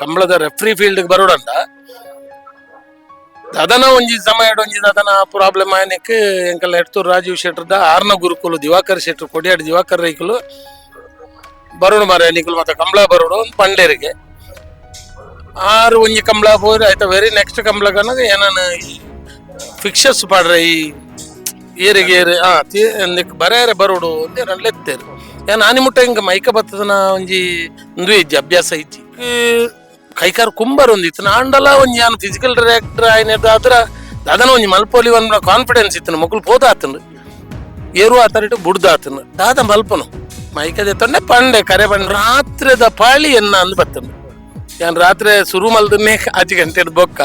ಕಂಬಳದ referee field ಬರೋಡಂಡ ಅದನ ಒಂಜಿ ಸಮಯ ಒಂಜಿ ಅದನ ಪ್ರಾಬ್ಲಮ್ ಆಯ್ನಕ್ಕೆ ಎಂಕಲ್ ಎಡ್ತೂರು ರಾಜೀವ್ ಶೆಟ್ರದ ಆರ್ನ ಗುರುಕುಲು, ದಿವಾಕರ್ ಶೆಟ್ಟರ್, ಕೊಡಿಯಾಡಿ ದಿವಾಕರ್ ರೈಕುಲು ಬರೋಣ ಮಾರ ನಿಕುಲು ಮತ್ತೆ ಕಂಬಳ ಬರೋಡು ಒಂದು ಪಂಡೇರಿಗೆ. ಆರು ಒಂಜಿ ಕಂಬಳ ಹೋದ್ರೆ ಆಯ್ತಾ ವೆರಿ ನೆಕ್ಸ್ಟ್ ಕಂಬಳ ಕನಗ ಏನಾನ ಫಿಕ್ಷರ್ಸ್ ಪಾಡ್ರೆ ಈ ಏರಿಗೆ ಏರಿ ನಿಕ್ ಬರೇರೆ ಬರೋಡು ಅಂತ ಲೆತ್ತೇರು. ಏನ್ ಆನಿ ಮುಟ್ಟ ಹಿಂಗ ಮೈಕ ಬತ್ತದನ ಒಂಜಿ ಇಂದು ಇಜ್ಜಿ ಅಭ್ಯಾಸ ಈ ಕೈಕಾರ್ ಕುಂಬರ್ ಇತ್ತು ಆಂಡಲ ಒಂಜಿ ಯಾನ್ ಫಿಸಿಕಲ್ ಡೈರೆಕ್ಟರ್ ಆಯ್ನದ ಆತರ ದಾದನ ಒಂಜಿ ಮಲ್ಪೊಲಿ ಒಂದು ಕಾನ್ಫಿಡೆನ್ಸ್ ಇತ್ತು ಮಕ್ಕಳು ಪೋದ ಆತನು ಏರು ಆತರಿಟ್ಟು ಬುಡ್ದ ಆತನು ದಾದ ಮಲ್ಪನು. ಮೈಕದೆ ತೊಂಡೆ ಪಂಡೆ, ಕರೆ ಪಂಡೆ. ರಾತ್ರದ ಪಾಳಿ ಎನ್ನ ಅಂದ್ ಬತ್ತನು. ಯಾನ್ ರಾತ್ರಿ ಶುರು ಮಲ್ದನ್ನೇ ಆಚೆ ಗಂಟೆ ಬೊಕ್ಕ.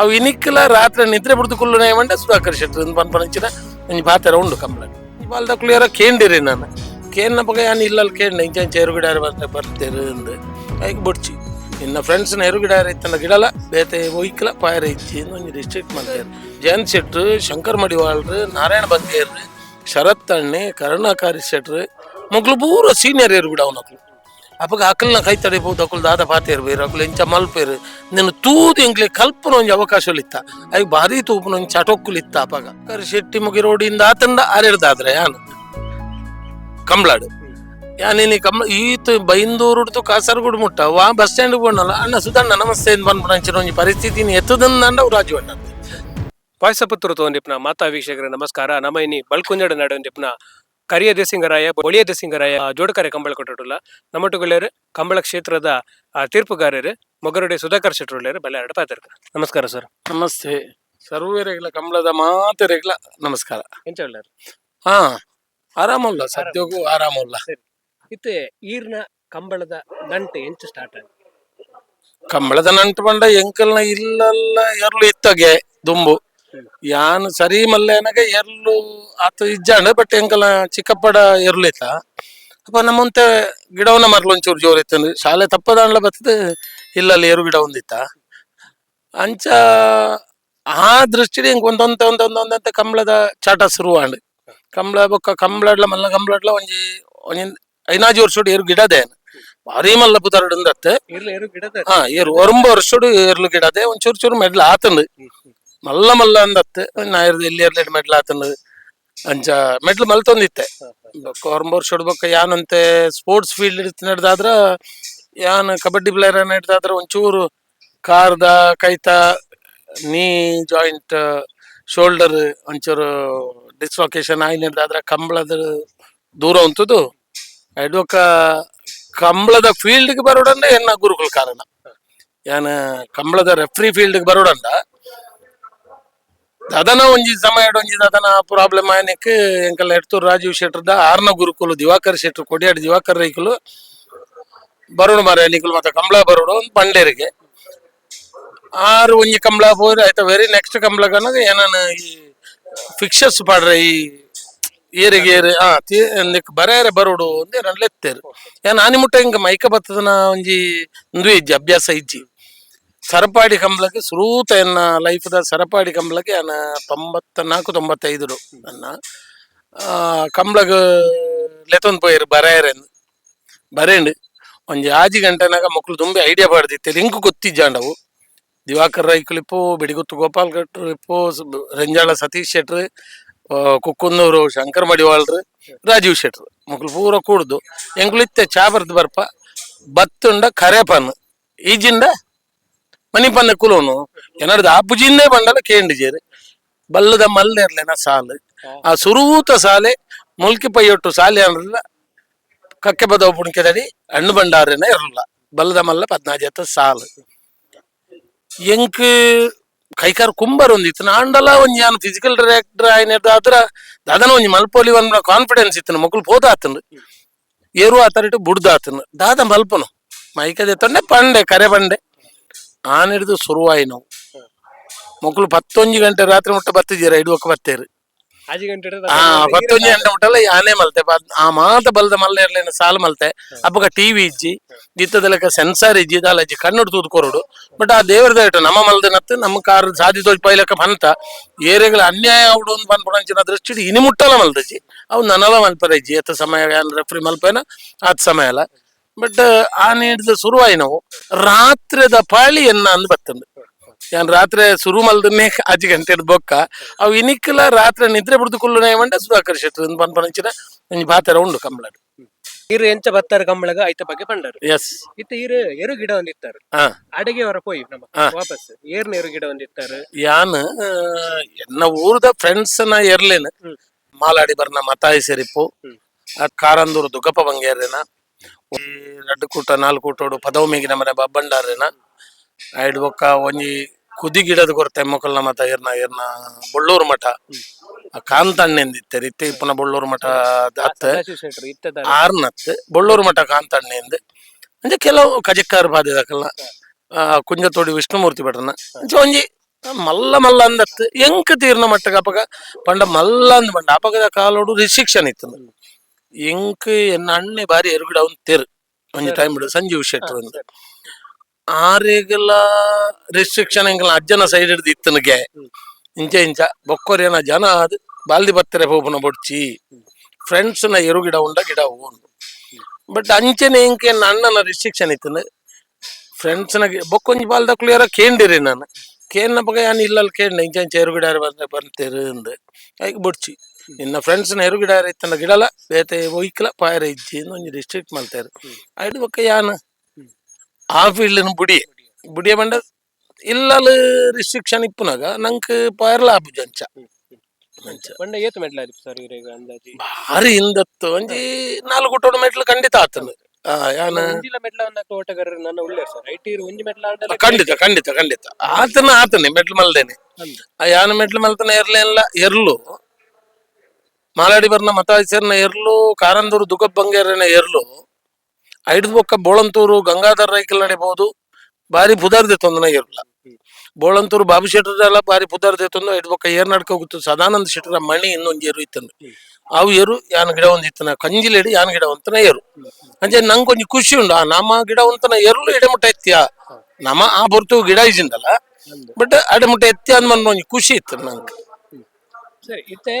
ಅವು ಇನಿಕ್ಕಲ ರಾತ್ರಿ ನಿದ್ರೆ ಬಿಡ್ದು ಕುಲ್ಲು ಮಂಡೆ ಸುಧಾಕರ್ ಶೆಟ್ಟರ್ ಅಂತ ಪನ್ಪನಿಚ್ಚಿನ ಒಂಜಿ ಬಾತರ ಉಂಡು ಕಂಬಳ. ಬಾಲ್ದ ಕ್ಲಿಯರ ಕೇಂದಿರಿ ನಾನು. ಕೇನ್ನ ಬಗ್ಗೆ ಯಾನ್ ಇಲ್ಲಲ್ಲಿ ಕೇಂಡ, ಇಂಚ ಚೇರು ಬರ್ತೆ ಬರ್ತೇರು ಅಂದು. ಕೈಗೆ ಬುಡ್ಚಿ. ಇನ್ನ ಫ್ರೆಂಡ್ಸ್ನ ಎರುಗಿಡಾರ ಇತ್ತನ ಗಿಡಲ ಬೇತೆ ಒಯ್ಕಲ ಪಾಯರ ಐತಿ ಒಂದು ರಿಸ್ಟ್ರಿಕ್ಟ್ ಮಾಡ್ತಾರೆ ಜಯಂತ್ ಶೆಟ್ರು, ಶಂಕರ್ ಮಡಿವಾಳ್ರು, ನಾರಾಯಣ ಬಂಗೇರ್ ಶರತ್ ತಣ್ಣೆ ಕರುಣಾಕಾರಿ ಶೆಟ್ರು ಮಗ್ಳು ಪೂರ ಸೀನಿಯರ್ ಎರುಗಿಡ ಅವನಕ್ಲು ಅಪ್ಪಗ ಅಕಲ್ನ ಕೈ ತಡಿಬಹುದು ಅಕಲ್ ದಾದ ಪಾತೇರು ಬೇರು, ಅಕಲ್ ಇಂಚ ಮಲ್ಪೇರು ನಿನ್ನ ತೂದು ಎಂಕ್ಲೆ ಕಲ್ಪನ ಒಂಜಿ ಅವಕಾಶಲಿತ್ತ ಅಯ್ಯ, ಭಾರಿ ತೂಪನ ಒಂದು ಅಪಗ. ಕರಿ ಶೆಟ್ಟಿ ಮುಗಿ ರೋಡಿಂದ ಆತಂಡ ಆರೆಡ್ದಾದ್ರೆ ಯಾನು? ಕಂಬ್ಳಾಡು ಯಾನೇನಿ ಕಂಬ ಈತ ಬೈಂದೂರುಡ್ತು ಕಾಸರಗೋಡು ಮುಟ್ಟ ವಾ ಬಸ್ ಸ್ಟ್ಯಾಂಡ್ ಕೊಂಡಲ್ಲ ಅಣ್ಣ ಸುಧಣ್ಣ ನಮಸ್ತೆ ಅಂತ ಬಂದ್ಬಿಡ ಒಂಜಿ ಪರಿಸ್ಥಿತಿನ ಎತ್ತದಂದ ರಾಜು ಅಣ್ಣ ಪಾಯಸ ಪುತ್ರ ತಗೊಂಡಿಪ್ನ ಮಾತಾ ವೀಕ್ಷಕರೇ ನಮಸ್ಕಾರ. ನಮ್ಮ ಇನ್ನಿ ಬಳ್ಕುಂಜಡ ನಡುವಂದಿಪ್ನ ಕರಿಯ ದೇಸಿಂಗರಾಯ ಒಳಿಯ ದೇಸಿಂಗರಾಯ ಜೋಡಕರೆ ಕಂಬಳ ಕೊಟ್ಟಲ್ಲ ನಮ್ಮಟುಗಳೇರು ಕಂಬಳ ಕ್ಷೇತ್ರದ ಆ, ತೀರ್ಪುಗಾರರು ಮೊಗರುಡೆ ಸುಧಾಕರ್ ಶೆಟ್ರುಳ್ಳೇರು ಬಲ್ಲ ಎರಡು ನಮಸ್ಕಾರ ಸರ್. ನಮಸ್ತೆ. ಸರ್ವೇರೆಗ್ಲ ಕಂಬಳದ ಮಾತೆರೆಗ್ಲ ನಮಸ್ಕಾರ. ಎಂಚ ಹಾ ಆರಾಮಲ್ಲ ಸದ್ಯಕ್ಕೂ ಆರಾಮಲ್ಲ. ಇತ್ತೆ ಈರ್ನ ಕಂಬಳದ ನಂಟೆ ಎಂಚ ಸ್ಟಾರ್ಟ್ ಆಗಿ. ಕಂಬಳದ ನಂಟು ಬಂಡ ಎಂಕಲ್ನ ಇಲ್ಲಲ್ಲ ಎರ್ಲು ಇತ್ತಗೆ ದುಂಬು. ಯಾನ್ ಸರಿ ಮಲ್ಲೆನಗೆ ಎರ್ಲು ಆತ ಇಜ್ಜಾಂಡ ಬಟ್ ಎಂಕಲ ಚಿಕ್ಕಪ್ಪಡ ಎರ್ಲು ಇತ್ತ ಅಪ್ಪ ನಮ್ಮಂತೆ ಗಿಡವನ್ನ ಮರಲು ಒಂಚೂರು ಜೋರ್ ಇತ್ತು ಶಾಲೆ ತಪ್ಪದಾಂಡ್ಲ ಬತ್ತದ ಇಲ್ಲಲ್ಲಿ ಏರು ಗಿಡ ಒಂದಿತ್ತ. ಅಂಚ ಆ ದೃಷ್ಟಿಲಿ ಹಿಂಗೆ ಒಂದೊಂದ ಒಂದೊಂದೊಂದಂತೆ ಕಂಬಳದ ಚಾಟ ಶುರುವಾಂಡ್. ಕಂಬಳ ಬೊಕ್ಕ ಕಂಬಳಡ್ಲ ಮಲ್ಲ ಕಂಬಳಡ್ಲ ಒಂಜಿ ಒಂಜಿ ಐನಾಜಿ ವರ್ಷೋಡು ಏರು ಗಿಡದೆ ಭಾರಿ ಮಲ್ಲ ಪುದರ್ಡಂದತ್ತೆ ಈರ್ಲ ಏರು ಗಿಡದ? ಹಾ ಏರು ಒರಂಬ ವರ್ಷೋಡು ಏರ್ಲು ಗಿಡದೆ ಒಂಚೂರು ಚೂರು ಮೆಡ್ಲ ಆತಂದು. ಮಲ್ಲ ಮಲ್ಲ ಅಂದತ್ತೆ. ನಾಯರ್ದು ಎಲ್ಲಿ ಎರ್ಲೆಡ್ ಮೆಡ್ಲ ಆತಂದು. ಅಂಚ ಮೆಡ್ಲ್ ಮಲ್ತೊಂದಿತ್ತೆ. ತಂದಿತ್ತೆ ಒರಂಬ ವರ್ಷೋಡು ಬೊಕ್ಕ ಯಾನಂತೆ ಸ್ಪೋರ್ಟ್ಸ್ ಫೀಲ್ಡ್ ನಡೆದಾದ್ರ ಯಾನ್ ಕಬಡ್ಡಿ ಪ್ಲೇಯರ್ ನಡೆದಾದ್ರ ಒಂಚೂರು ಕಾರ್ದ ಕೈತ ನೀ ಜಾಯಿಂಟ್ ಶೋಲ್ಡರ್ ಒಂಚೂರು ಡಿಸ್ಲೊಕೇಶನ್ ಆಗಿ ನಡೆದಾದ್ರ ಕಂಬಳದ ದೂರ ಉಂಟದು ಕಂಬಳದ ಕಂಬಳದ ಫೀಲ್ಡ್ಗೆ ಬರೋಡಂಡ ಎನ್ನ ಗುರುಗಳ ಕಾರಣ? ಯಾನ ಕಂಬಳದ ರೆಫ್ರಿ ಫೀಲ್ಡ್ಗೆ ಬರೋಡಂಡ ಅದನ ಒಂಜಿ ಸಮಯ ಒಂಜಿ ಅದನ ಪ್ರಾಬ್ಲಮ್ ಆಯ್ನಕ್ಕೆ ಎಂಕಲ್ ಎಡ್ತೂರು ರಾಜೀವ್ ದ ಆರ್ನ ಗುರುಕುಲು, ದಿವಾಕರ್ ಶೆಟ್ರು ಕೊಡಿಯಾಡಿ ದಿವಾಕರ್ ರೈಕುಲು ಬರೋಣ ಮಾರ ನಿಕುಲು ಮತ್ತೆ ಕಂಬಳ ಬರೋಡು ಒಂದು ಪಂಡೇರಿಗೆ. ಆರು ಒಂಜಿ ಕಂಬಳ ಹೋದ್ರೆ ಆಯ್ತಾ ವೆರಿ ನೆಕ್ಸ್ಟ್ ಕಂಬಳ ಕನ್ನಗ ಏನಾನ ಈ ಫಿಕ್ಷರ್ಸ್ ಪಾಡ್ರೆ ಈ ಏರಿಗೆ ಏರಿ, ಆ, ತಿ, ನಿಕ್ ಬರೇರೆ ಬರೋಡು ಅಂತ ಲೆತ್ತೇರು ಏನ್ ಆನಿ ಮುಟ್ಟ ಹಿಂಗ ಮೈಕ ಬತ್ತದನ ಒಂಜಿ ಇಂದು ಇಜ್ಜಿ, ಅಭ್ಯಾಸ ಇಜ್ಜಿ. ಸರಪಾಡಿ ಕಂಬಳಕ್ಕೆ ಸುರೂತ ಎನ್ನ ಲೈಫ್ದ ಸರಪಾಡಿ ಕಂಬಳಕ್ಕೆ ಅನ್ನ ತೊಂಬತ್ತ ನಾಲ್ಕು ತೊಂಬತ್ತೈದು ನನ್ನ. ಕಂಬಳಗ ಲೆತೊಂದು ಪೋಯಿರು ಬರೇರೆಂದು ಬರೇಂಡು. ಒಂಜಿ ಆಜಿ ಗಂಟೆನಾಗ ಮಕ್ಕಳು ತುಂಬಿ ಐಡಿಯಾ ಪಡ್ದಿತ್ತೆ ಲಿಂಕ್ ಗೊತ್ತಿಜ್ಜಾಂಡವು. ದಿವಾಕರ್ ರೈಕುಲಿಪ್ಪು ಬಿಡಿಗುತ್ತು ಗೋಪಾಲ್ ಗಟ್ರು ಇಪ್ಪು ರಂಜಾಳ ಸತೀಶ್ ಶೆಟ್ರು ಕುಕ್ಕುನ್ನೂರು ಶಂಕರ್ ಮಡಿವಾಳ್ರು ರಾಜೀವ್ ಶೆಟ್ರು. ಮಕ್ಕಳು ಪೂರ ಕೂಡ್ದು. ಎಂಕ್ಲಿತ್ತೆ ಚಾ ಬರ್ದು ಬರ್ಪ. ಬತ್ತುಂಡ ಕರೆಪನ್ ಈಜಿಂಡ ಮಣಿಪನ್ನ ಕುಲೋನು. ಎನ್ನಡ್ದು ಅಪ್ಪುಜಿಂದೇ ಬಂಡಲ ಜೇರಿ ಬಲ್ಲದ ಮಲ್ಲೆರ್ಲೆನ ಸಾಲು. ಆ ಸುರೂತ ಸಾಲೆ, ಮುಲ್ಕಿ ಪೈಯೊಟ್ಟು ಸಾಲೆ ಅನ್ನಲ್ಲ ಕಕ್ಕೆ ಬದವ ಪುಣಿಕೆದಡಿ ಹಣ್ಣು ಬಂಡಾರನ ಇರಲ್ಲ. ಬಲ್ಲದ ಮಲ್ಲ ಪದ್ನಾಜ್ ಸಾಲು. ಎಂಕ್ ಕೈಕಾರ್ ಕುಂಬರ್ ಒಂದಿತ್ತು ನಾಂಡಲ ಒಂಜಿ ಯಾನ್ ಫಿಸಿಕಲ್ ಡೈರೆಕ್ಟರ್ ಆಯ್ನದಾದ್ರ ದಾದನ ಒಂಜಿ ಮಲ್ಪೊಲಿ ಒಂದ್ ಕಾನ್ಫಿಡೆನ್ಸ್ ಇತ್ತು ಮಕ್ಕಳು ಪೋದ ಆತನು. ಏರು ಆತರಿಟ್ಟು ಬುಡ್ದಾತನು ದಾದ ಮಲ್ಪನು. ಮೈಕದೆ ತೊಂಡೆ ಪಂಡೆ, ಕರೆ ಪಂಡೆ. ಆನಿಡ್ದು ಶುರುವಾಯಿ ನಾವು ಮಕ್ಕಳು ಪತ್ತೊಂಜಿ ಗಂಟೆ ರಾತ್ರಿ ಮುಟ್ಟ ಬತ್ತಿದ್ದೀರ ಇಡುವಕ್ಕೆ ಬತ್ತೇರು. ಗಂಟೆ ಮುಟ್ಟಲ್ಲ ಆನೆ ಮಲ್ತೆ. ಆ ಮಾತ ಬಲ್ದ ಮಲ್ಲ ಇರ್ಲೇನ ಸಾಲು ಮಲ್ತೆ. ಅಪ್ಪಗ ಟಿವಿ ಇಜ್ಜಿ ದಿತ್ತದ ಲೆಕ್ಕ ಸೆನ್ಸಾರ್ ಇಜ್ಜಿ ದಾಲಜ್ಜಿ ಕಣ್ಣುಡು ತೂದು ಕೊರಡು. ಬಟ್ ಆ ದೇವ್ರದ ಇಟ್ಟು ನಮ್ಮ ಮಲ್ದನತ್ತು ನಮ್ಮ ಕಾರ್ ಸಾದಿ ತೋಜ್ ಪೈಲಕ ಬಂತ. ಏರೆಗಳ ಅನ್ಯಾಯ ಅವಡು ಅಂತ ಬಂದ್ಬಿಡಂಚಿನ ದೃಷ್ಟಿ ಇನಿ ಮುಟ್ಟಲ ಮಲ್ದಜ್ಜಿ ಅವು ನನಲ ಮಲ್ಪರ ಇಜ್ಜಿ. ಎತ್ತ ಸಮಯ ರೆಫ್ರಿ ಮಲ್ಪೇನ? ಆತ್ ಸಮಯ ಅಲ್ಲ. ಬಟ್ ಆ ನೀಡಿದ ಶುರುವಾಯಿ ನಾವು. ರಾತ್ರಿದ ಪಾಳಿ ಎನ್ನ ಅಂದ್ ಬತ್ತಂದು. ಯಾನ್ ರಾತ್ರಿ ಶುರು ಮಲ್ದನ್ನೇ ಅಜ್ಜಿ ಗಂಟೆ ಬೊಕ್ಕ ಅವು ಇನಿಕ್ಕಲ ರಾತ್ರಿ ನಿದ್ರೆ ಬಿಡ್ದು ಕುಲ್ಲು ನೇಮಂಡ ಸುಧಾಕರ್ ಬಂದ ಪನ್ಪನಂಚಿನ ಒಂಜಿ ಬಾತರ ಉಂಡು ಕಂಬಳಡು ಇರು ಎಂಚ ಬತ್ತಾರ ಕಂಬಳಗ ಐತ ಬಗ್ಗೆ ಪಂಡರು. ಎಸ್ ಇತ್ತ ಇರು ಎರು ಗಿಡ ಒಂದಿತ್ತಾರು. ಹಾ. ಅಡಿಗೆ ಹೊರ ಪೋಯಿ ನಮ್ಮ. ವಾಪಸ್. ಏರ್ನ ಎರು ಗಿಡ ಒಂದಿತ್ತಾರು. ಯಾನ್ ಎನ್ನ ಊರದ ಫ್ರೆಂಡ್ಸ್ನ ಎರ್ಲೇನ ಮಾಲಾಡಿ ಬರ್ನ ಮತಾಯಿ. ಆ ಕಾರಂದೂರು ದುಗ್ಗಪ್ಪ ಬಂಗೇರಿನ ಈ ರಡ್ಡು ಕೂಟ ನಾಲ್ಕು ಕೂಟೋಡು ಪದವು ಮೇಗಿನ ಮನೆ ಬಬ್ಬಂಡಾರೇನ ಐಡ್ ಬೊಕ್ಕ ಒಂಜಿ ಕುದಿ ಗಿಡದ ಕೊರತೆ ಮೊಕಲ್ನ ಮತ ಏರ್ನ ಏರ್ನ ಬೊಳ್ಳೂರು ಮಠ. ಕಾಂತಣ್ಣೆಂದಿತ್ತೆ ಇತ್ತೆ ಇಪ್ಪನ ಬೊಳ್ಳೂರು ಮಠ ಅತ್ತೆ ಆರ್ನತ್ ಬೊಳ್ಳೂರು ಮಠ ಕಾಂತಣ್ಣೆಂದು. ಅಂದ್ರೆ ಕೆಲವು ಕಜಕ್ಕಾರ ಕುಂಜ ಕುಂಜತೋಡಿ ವಿಷ್ಣುಮೂರ್ತಿ ಭಟ್ರನ ಒಂಜಿ ಮಲ್ಲ ಮಲ್ಲ ಅಂದತ್ ಎಂಕ ತೀರ್ನ ಮಟ್ಟಗ ಅಪಗ ಪಂಡ ಮಲ್ಲ ಅಂದ್ ಪಂಡ ಅಪಗದ ಕಾಲೋಡು ರಿಸ್ಟ್ರಿಕ್ಷನ್ ಇತ್ತು ಎಂಕ್ ಎನ್ನ ಅಣ್ಣೆ ಬಾರಿ ಎರುಗಿಡ ಒಂದು ತೇರ್. ಒಂಜಿ ಟೈಮ್ ಬಿಡು ಸಂಜೀವ್ ಶೆಟ್ರು ಅಂತ ಆರೆಗೆಲ್ಲ ರಿಸ್ಟ್ರಿಕ್ಷನ್ ಎಂಕಲ ಅಜ್ಜನ ಸೈಡ್ ಹಿಡ್ದು ಇತ್ತನಿಗೆ. ಇಂಚ ಇಂಚ. ಬೊಕ್ಕೊರೇನ ಜನ ಅದು ಬಾಲ್ದಿ ಬತ್ತರೆ ಪೋಪುನ ಬೊಡ್ಚಿ. ಫ್ರೆಂಡ್ಸ್ನ ಎರು ಗಿಡ ಉಂಡ ಗಿಡ ಉಂಡು ಬಟ್ ಅಂಚನೆ ಇಂಕೆ ಅಣ್ಣನ ರಿಸ್ಟ್ರಿಕ್ಷನ್ ಫ್ರೆಂಡ್ಸ್ನ ಬೊಕ್ಕೊಂಜಿ ಬಾಲ್ದ ಕ್ಲಿಯರ್ ಕೇಂದಿರಿ ನಾನು. ಕೇನ್ನ ಬಗ ಯಾನ್ ಇಲ್ಲಲ್ಲಿ ಕೇಂಡ ಇಂಚ ಇಂಚ ಎರು ಗಿಡ ಬಂದ್ರೆ ಬಂತೇರು ಅಂದ್. ಈಗ ಬೊಡ್ಚಿ. ನಿನ್ನ ಫ್ರೆಂಡ್ಸ್ನ ಎರು ಗಿಡ ಇತ್ತನ ಗಿಡಲ ಬೇತೆ ಒಯ್ಕಲ ಪಾಯರ ಇಜ್ಜಿ ಒಂಜಿ ರಿಸ್ಟ್ರಿಕ್ಟ್ ಮಾಡ್ತಾರೆ. ಐದು ಬೊಕ್ಕ ಯಾನ್ ಆ ಫೀಲ್ಡ್ ಬುಡಿ. ಬುಡಿಯ ಬಂಡ ಇಲ್ಲಲ್ ರಿಸ್ಟ್ರಿಕ್ಷನ್ ಇಪ್ಪುನಾಗ ನಂಕ್ ಪರ್ಲ ಆಪುಜಿ ಅಂಚ ಅಂಚ ಪಂಡ ಏತ್ ಮೆಡ್ಲಾದಿ ಸರ್ ಇವ್ರೀಗ ಅಂದಾಜಿ? ಭಾರಿ ಹಿಂದತ್ತು ಒಂಜಿ ನಾಲ್ಕು ಟೋಡು ಮೆಟ್ಲು ಖಂಡಿತ ಆತನು. ಯಾನ ಒಂಜಿಲ ಮೆಟ್ಲ ಒಂದ ತೋಟಗಾರರು ನನ್ನ ಒಳ್ಳೆ ಸರ್. ಐಟಿ ಒಂಜಿ ಮೆಟ್ಲ ಆಡಲ್ಲ ಖಂಡಿತ ಖಂಡಿತ ಖಂಡಿತ. ಆತನ ಆತನೆ ಮೆಟ್ಲು ಮಲ್ದೇನೆ. ಆ ಯಾನ ಮೆಟ್ಲು ಮಲ್ತನ ಎರ್ಲೆಲ್ಲ ಎರ್ಲು ಮಾಲಾಡಿ ಬರ್ನ ಮತಾಯ್ಸರ್ನ ಎರ್ಲು ಕಾರಂದೂರು ದುಗಪ್ ಬಂಗೇರನ ಎರ್ಲು ಐಡ್ದು ಬೊಕ್ಕ ಬೋಳಂತೂರು ಗಂಗಾಧರ ರೈಕಲ್ ನಡಿಬಹುದು ಬಾರಿ ಪುದರ್ದೆ ತೊಂದನ ಇರಲ್ಲ. ಬೋಳಂತೂರು ಬಾಬು ಶೆಟ್ಟರ್ ಎಲ್ಲ ಬಾರಿ ಪುದರ್ದೆ ತೊಂದ್ರೆ ಐಡ್ ಬೊಕ್ಕ ಏರ್ ನಡ್ಕ ಹೋಗುತ್ತು ಸದಾನಂದ ಶೆಟ್ಟರ ಮಣಿ ಇನ್ನೊಂದು ಏರು ಇತ್ತಂದು ಅವು ಏರು ಯಾನ್ ಗಿಡ ಒಂದ್ ಇತ್ತನ ಕಂಜಿಲೇಡಿ ಯಾನ ಗಿಡ ಒಂತನ ಏರು. ಅಂದ್ರೆ ನಂಗೆ ಕೊಂಚ ಖುಷಿ ಉಂಡು ಆ ನಮ್ಮ ಗಿಡ ಒಂತನ ಎರಲು ಎಡೆಮುಟ್ಟ ಎತ್ತಿಯ? ನಮ್ಮ ಆ ಬರ್ತು ಗಿಡ ಇಜಿಂದಲ್ಲ ಬಟ್ ಅಡೆಮುಟ್ಟ ಎತ್ತಿ ಅಂದ್ ಒಂಜಿ ಖುಷಿ ಇತ್ತು ನಂಗೆ. ಸರಿ ಇತ್ತೆ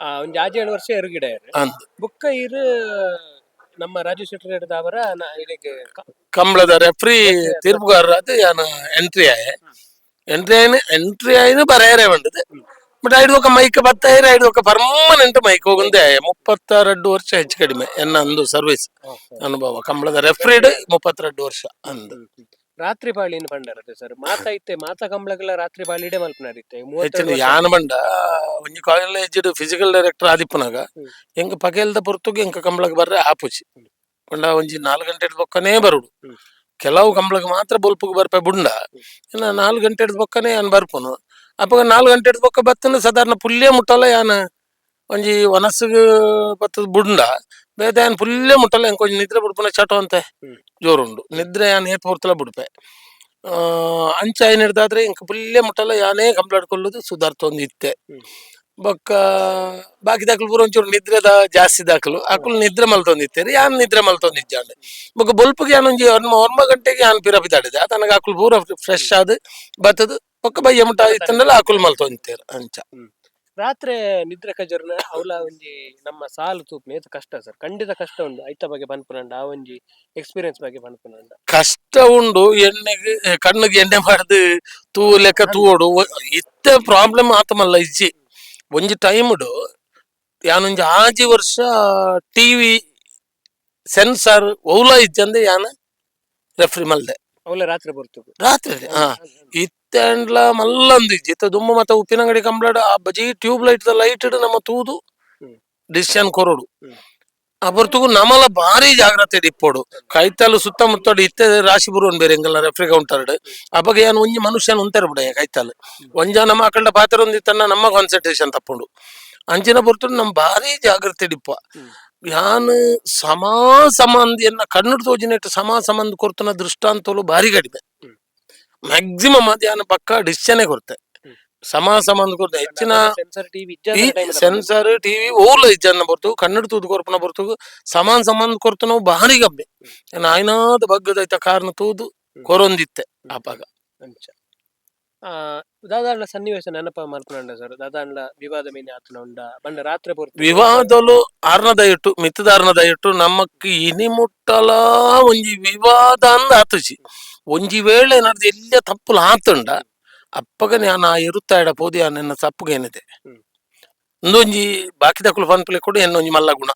ಆ ಒಂಜಿ ಆಜಿ ಏಳು ವರ್ಷ ಎರು ಗಿಡ ಇರು ಬುಕ್ಕ ಇರು ನಮ್ಮ ರಾಜೇಶ್ ಶೆಟ್ಟರ್ ಅವರ ಕಂಬಳದ ರೆಫ್ರಿ ತೀರ್ಪುಗಾರ ಅದು ಎಂಟ್ರಿ ಆಯ. ಎಂಟ್ರಿ ಆಯ್ನ ಎಂಟ್ರಿ ಆಯ್ನ ಬರೇರೆ ಬಂದದೆ ಬಟ್ ಐದು ಒಕ್ಕ ಮೈಕ್ ಬತ್ತಾಯಿರ ಐದು ಒಕ್ಕ ಪರ್ಮನೆಂಟ್ ಮೈಕ್ ಹೋಗಂದೆ ಮುಪ್ಪತ್ತೆರಡು ವರ್ಷ ಹೆಚ್ಚು ಕಡಿಮೆ ಎನ್ನ ಅಂದು ಸರ್ವಿಸ್ ಅನುಭವ. ಕಂಬಳದ ರೆಫ್ರಿಡ್ ಮುಪ್ಪತ್ತೆರಡು ವರ್ಷ ಅಂದು. ರಾತ್ರಿ ಬಾಳಿನ ಪಂಡರತೆ ಸರ್ ಮಾತ ಇತ್ತೆ ಮಾತ ಕಂಬಳಗಳ ರಾತ್ರಿ ಬಾಳಿಡೆ ಇಡೆ ಮಲ್ಪನಾರಿತ್ತೆ ಹೆಚ್ಚಿನ ಯಾನ ಬಂಡ ಒಂಜಿ ಕಾಲೇಜ್ ಫಿಸಿಕಲ್ ಡೈರೆಕ್ಟರ್ ಆದಿಪ್ಪನಾಗ ಹೆಂಗ ಎಂಕ ಪಗೆಲ್ದ ಪುರ್ತುಗೆ ಎಂಕ ಕಂಬಳಗ್ ಬರ್ರೆ ಆಪುಜಿ ಪಂಡ ಒಂಜಿ ನಾಲ್ಕು ಗಂಟೆ ಬೊಕ್ಕನೇ ಬರುಡು. ಕೆಲವು ಕಂಬಳಗ್ ಮಾತ್ರ ಬೊಲ್ಪುಗ್ ಬರ್ಪೆ ಬುಂಡ. ಇನ್ನ ನಾಲ್ಕು ಗಂಟೆ ಬೊಕ್ಕನೇ ಯಾನ್ ಬರ್ಪುನು. ಅಪ್ಪಗ ನಾಲ್ಕು ಗಂಟೆ ಬೊಕ್ಕ ಬತ್ತನ ಸಾಧಾರಣ ಪುಲ್ಯ ಮುಟ್ಟಲ್ಲ ಯಾನ? ಒಂಜಿ ವನಸ್ಸಿಗೆ ಬತ್ತದ ಬುಂಡ. ಬೇದ ಯಾನ್ ಫುಲ್ಲೆ ಮುಟ್ಟಲ್ಲ ಒಂಜಿ ನಿದ್ರೆ ಬುಡ್ಪುನ ಚಟ ಅಂತೆ. ಜೋರು ಜೋರುಂಡು. ನಿದ್ರೆ ಯಾನ್ ಏಟ್ ಪೂರ್ತಲ ಬಿಡ್ಪೆ. ಅಂಚ ಏನ್ ಹಿಡ್ದಾದ್ರೆ ಇಂಕ ಫುಲ್ಲೇ ಮುಟ್ಟಲ್ಲ ಯಾನೇ ಕಂಪ್ಲಾಡ್ಕೊಳ್ಳುದು ಸುಧಾರ್ತೊಂದು ಇತ್ತೆ ಬಕ್ಕ ಬಾಕಿ ದಾಖಲು ಪೂರ ಒಂಚೂರು ನಿದ್ರೆದ ಜಾಸ್ತಿ ದಾಖಲು. ಆಕುಲ್ ನಿದ್ರೆ ಮಲ್ತೊಂದಿತ್ತೇರಿ ಯಾನ್ ನಿದ್ರೆ ಮಲ್ತೊಂದಿಜ್ಜಾಂಡೆ ಬೊಕ್ಕ ಬೊಲ್ಪುಗೆ ಒಂಜಿ ಒರ್ಮ ಒರ್ಮ ಗಂಟೆಗೆ ಯಾನ್ ಪಿರ ಬಿದ್ದಾಡಿದೆ ಆತನಗ ಆಕುಲ್ ಪೂರ ಫ್ರೆಶ್ ಆದ್ ಬತ್ತದು. ಬೊಕ್ಕ ಬೈಯ ಮುಟ್ಟ ಇತ್ತಂದಲ್ಲ ಆಕುಲ್ ಮಲ್ತೊಂದಿತ್ತೇರು ಅಂಚ. ರಾತ್ರಿ ನಿದ್ರೆ ಕಜರ್ನ ಅವಲ ಒಂಜಿ ನಮ್ಮ ಸಾಲು ತೂಪ್ ನೇತು ಕಷ್ಟ ಸರ್? ಖಂಡಿತ ಕಷ್ಟ ಉಂಡು ಐತ ಬಗ್ಗೆ ಪನ್ಪುನಂಡ ಆ ಒಂಜಿ ಎಕ್ಸ್ಪೀರಿಯನ್ಸ್ ಬಗ್ಗೆ ಪನ್ಪುನಂಡ ಕಷ್ಟ ಉಂಡು ಎಣ್ಣೆಗೆ ಕಣ್ಣಿಗೆ ಎಣ್ಣೆ ಮಾಡ್ದು ತೂ ಲೆಕ್ಕ ತೂಡು ಇತ್ತ ಇತ್ತೆ ಪ್ರಾಬ್ಲಮ್ ಆತಮಲ್ಲ ಇಜ್ಜಿ ಒಂಜಿ ಟೈಮ್ಡು ಯಾನೊಂಜಿ ಆಜಿ ವರ್ಷ ಟಿವಿ ಸೆನ್ಸಾರ್ ಓಲ ಇಜ್ಜಂದೆ ಯಾನ ರೆಫ್ರಿ ಮಲ್ದೆ. ರಾತ್ರಿ ಬರ್ತು ರಾತ್ರಿ ಹಾ. ಇತ್ತಂಡ್ಲ ಮಲ್ಲಂದಿ ಇಜ್ಜಿ ಇತ್ತ ದುಮ್ಮ ಮತ್ತ ಉಪ್ಪಿನಂಗಡಿ ಕಂಬ್ಲಾಡ್ ಆ ಬಜಿ ಟ್ಯೂಬ್ ಲೈಟ್ ದ ಲೈಟ್ ಇಡು ನಮ್ಮ ತೂದು. ಡಿಸಿಷನ್ ಕೊರೋಡು. ಅಬರ್ತುಗು ನಮಲ ಭಾರಿ ಜಾಗ್ರತೆ ಇಪ್ಪೋಡು. ಕೈತಲು ಸುತ್ತಮುತ್ತೋಡು ಇತ್ತೆ ರಾಶಿ ಬುರುವನ್ ಬೇರೆ ಎಂಗಲ್ಲ ರೆಫ್ರಿ ಆ ಅವಾಗ ಏನು ಒಂಜಿ ಮನುಷ್ಯನ ಉಂತಾರೆ ಬಿಡ ಕೈತಲ್ ಒಂಜ ನಮ್ಮ ಆಕಂಡ ಪಾತ್ರ ಒಂದಿತ್ತನ್ನ ನಮ್ಮ ಕಾನ್ಸಂಟ್ರೇಷನ್ ತಪ್ಪುಂಡು. ಅಂಚಿನ ಬರ್ತು ನಮ್ ಭಾರಿ ಜಾಗ್ರತೆ ಇಡಿಪ್ಪ ಹ್ಮ್. ಯಾನ್ ಸಮಾ ಸಂಬಂಧಿಯನ್ನ ಕನ್ನಡ ತೋಜಿನೆಟ್ಟು ಸಮಾ ಸಂಬಂಧ ಕೊರ್ತನ ದೃಷ್ಟಾಂತಲು ಭಾರಿ ಕಡಿಮೆ ಮ್ಯಾಕ್ಸಿಮಮ್ ಅದು ಯಾನ ಪಕ್ಕ ಡಿಸಿಷನೇ ಕೊರ್ತೆ. ಸಮಾ ಸಂಬಂಧ ಕೊರ್ತೆ ಹೆಚ್ಚಿನ ಸೆನ್ಸರ್ ಟಿವಿ ಓಲ್ ಇಜ್ಜನ್ನ ಬರ್ತು. ಕನ್ನಡ ತೂದು ಕೊರ್ಪನ ಬರ್ತು. ಸಮಾನ ಸಂಬಂಧ ಕೊರ್ತು ಬಾರಿ ಭಾರಿ ಗಬ್ಬೆ ನಾಯ್ನಾದ ಬಗ್ಗದ ಕಾರಣ ತೂದು ಕೊರೊಂದಿತ್ತೆ ಅಪಾಗ ದಾದಾಂಡ್ಲ ಸನ್ನಿವೇಶ ನೆನಪ ಮಲ್ಪನಂಡ ಸರ್. ದಾದಾಂಡ್ಲ ವಿವಾದ ಮೀನಿ ಆತನ ಉಂಡ. ಬಂಡ ರಾತ್ರಿ ಪೂರ್ತಿ ವಿವಾದಲು ಆರ್ನದ ಇಟ್ಟು ಮಿತ್ತದಾರ್ನ ದಯಟ್ಟು ನಮಕ್ ಇನಿ ಮುಟ್ಟಲ ಒಂಜಿ ವಿವಾದ ಅಂದ ಆತುಜಿ. ಒಂಜಿ ವೇಳೆ ನಡೆದು ಎಲ್ಲ ತಪ್ಪುಲು ಆತುಂಡ. ಅಪ್ಪಗ ನಾನು ಆ ಇರುತ್ತಾಡ ಪೋದಿ ಆ ನನ್ನ ತಪ್ಪುಗೆ ಏನಿದೆ ಹ್ಮ್. ಇಂದೊಂಜಿ ಬಾಕಿ ದಕ್ಕಲು ಪನ್ಪಲೆ ಕೂಡ ಎನ್ನೊಂಜಿ ಮಲ್ಲ ಗುಣ.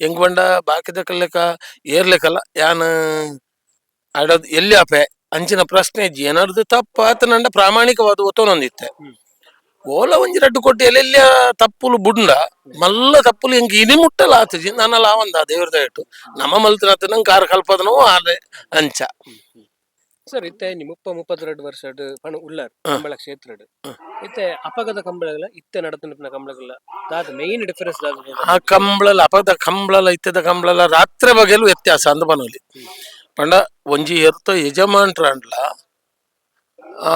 ಎಂಗ್ ಬಂಡ? ಬಾಕಿ ದಕ್ಕಲೆಕ ಏರ್ಲೆಕಲ್ಲ ಯಾನ್ ಆಡೋದು ಎಲ್ಲಿ ಅಪೆ ಅಂಚಿನ ಪ್ರಶ್ನೆ ಇಜ್ಜಿ ಏನಾದ್ರು ತಪ್ಪು? ಆತನಂಡ ಪ್ರಾಮಾಣಿಕವಾದ ಒತ್ತೊಂದಿತ್ತೆ ಹ್ಮ್. ಓಲ ಒಂಜಿ ರಡ್ಡು ಕೊಟ್ಟು ಎಲ್ಲೆಲ್ಲ ತಪ್ಪುಲು ಬುಂಡ ಮಲ್ಲ ತಪ್ಪುಲು ಹಿಂಗೆ ಇನಿ ಮುಟ್ಟಲ ಆತಜಿ. ನನ್ನ ಲಾವಂದ ದೇವ್ರದ ಇಟ್ಟು ನಮ್ಮ ಮಲ್ತಿನ ನಂಗೆ ಕಾರ್ ಕಲ್ಪದನು ಆಲೆ ಅಂಚ. ಸರ್ ಇತ್ತೆ ಮುಪ್ಪ ಮುಪ್ಪ ಮುಪ್ಪತ್ತೆರಡು ವರ್ಷ ಪಣ ಉಳ್ಳಾರ್ ಕಂಬಳ ಕ್ಷೇತ್ರ ಇತ್ತೆ ಅಪಗದ ಕಂಬಳಗಳ ಇತ್ತೆ ನಡತನ ಕಂಬಳಗಳ ದಾದ ಮೇನ್ ಡಿಫರೆನ್ಸ್ ದಾದ ಆ ಕಂಬಳಲ ಅಪಗದ ಕಂಬಳಲ ಇತ್ತದ ಕಂಬಳಲ ರಾತ್ರಿ ಬಗೆಲು ವ್ಯತ್ಯಾಸ ಅಂದ ಬನೋಲಿ ಪಂಡ ಒಂಜಿ ಎರ್ತ ಯಜಮಾನ್ರ ಅಂಡ್ಲ ಆ,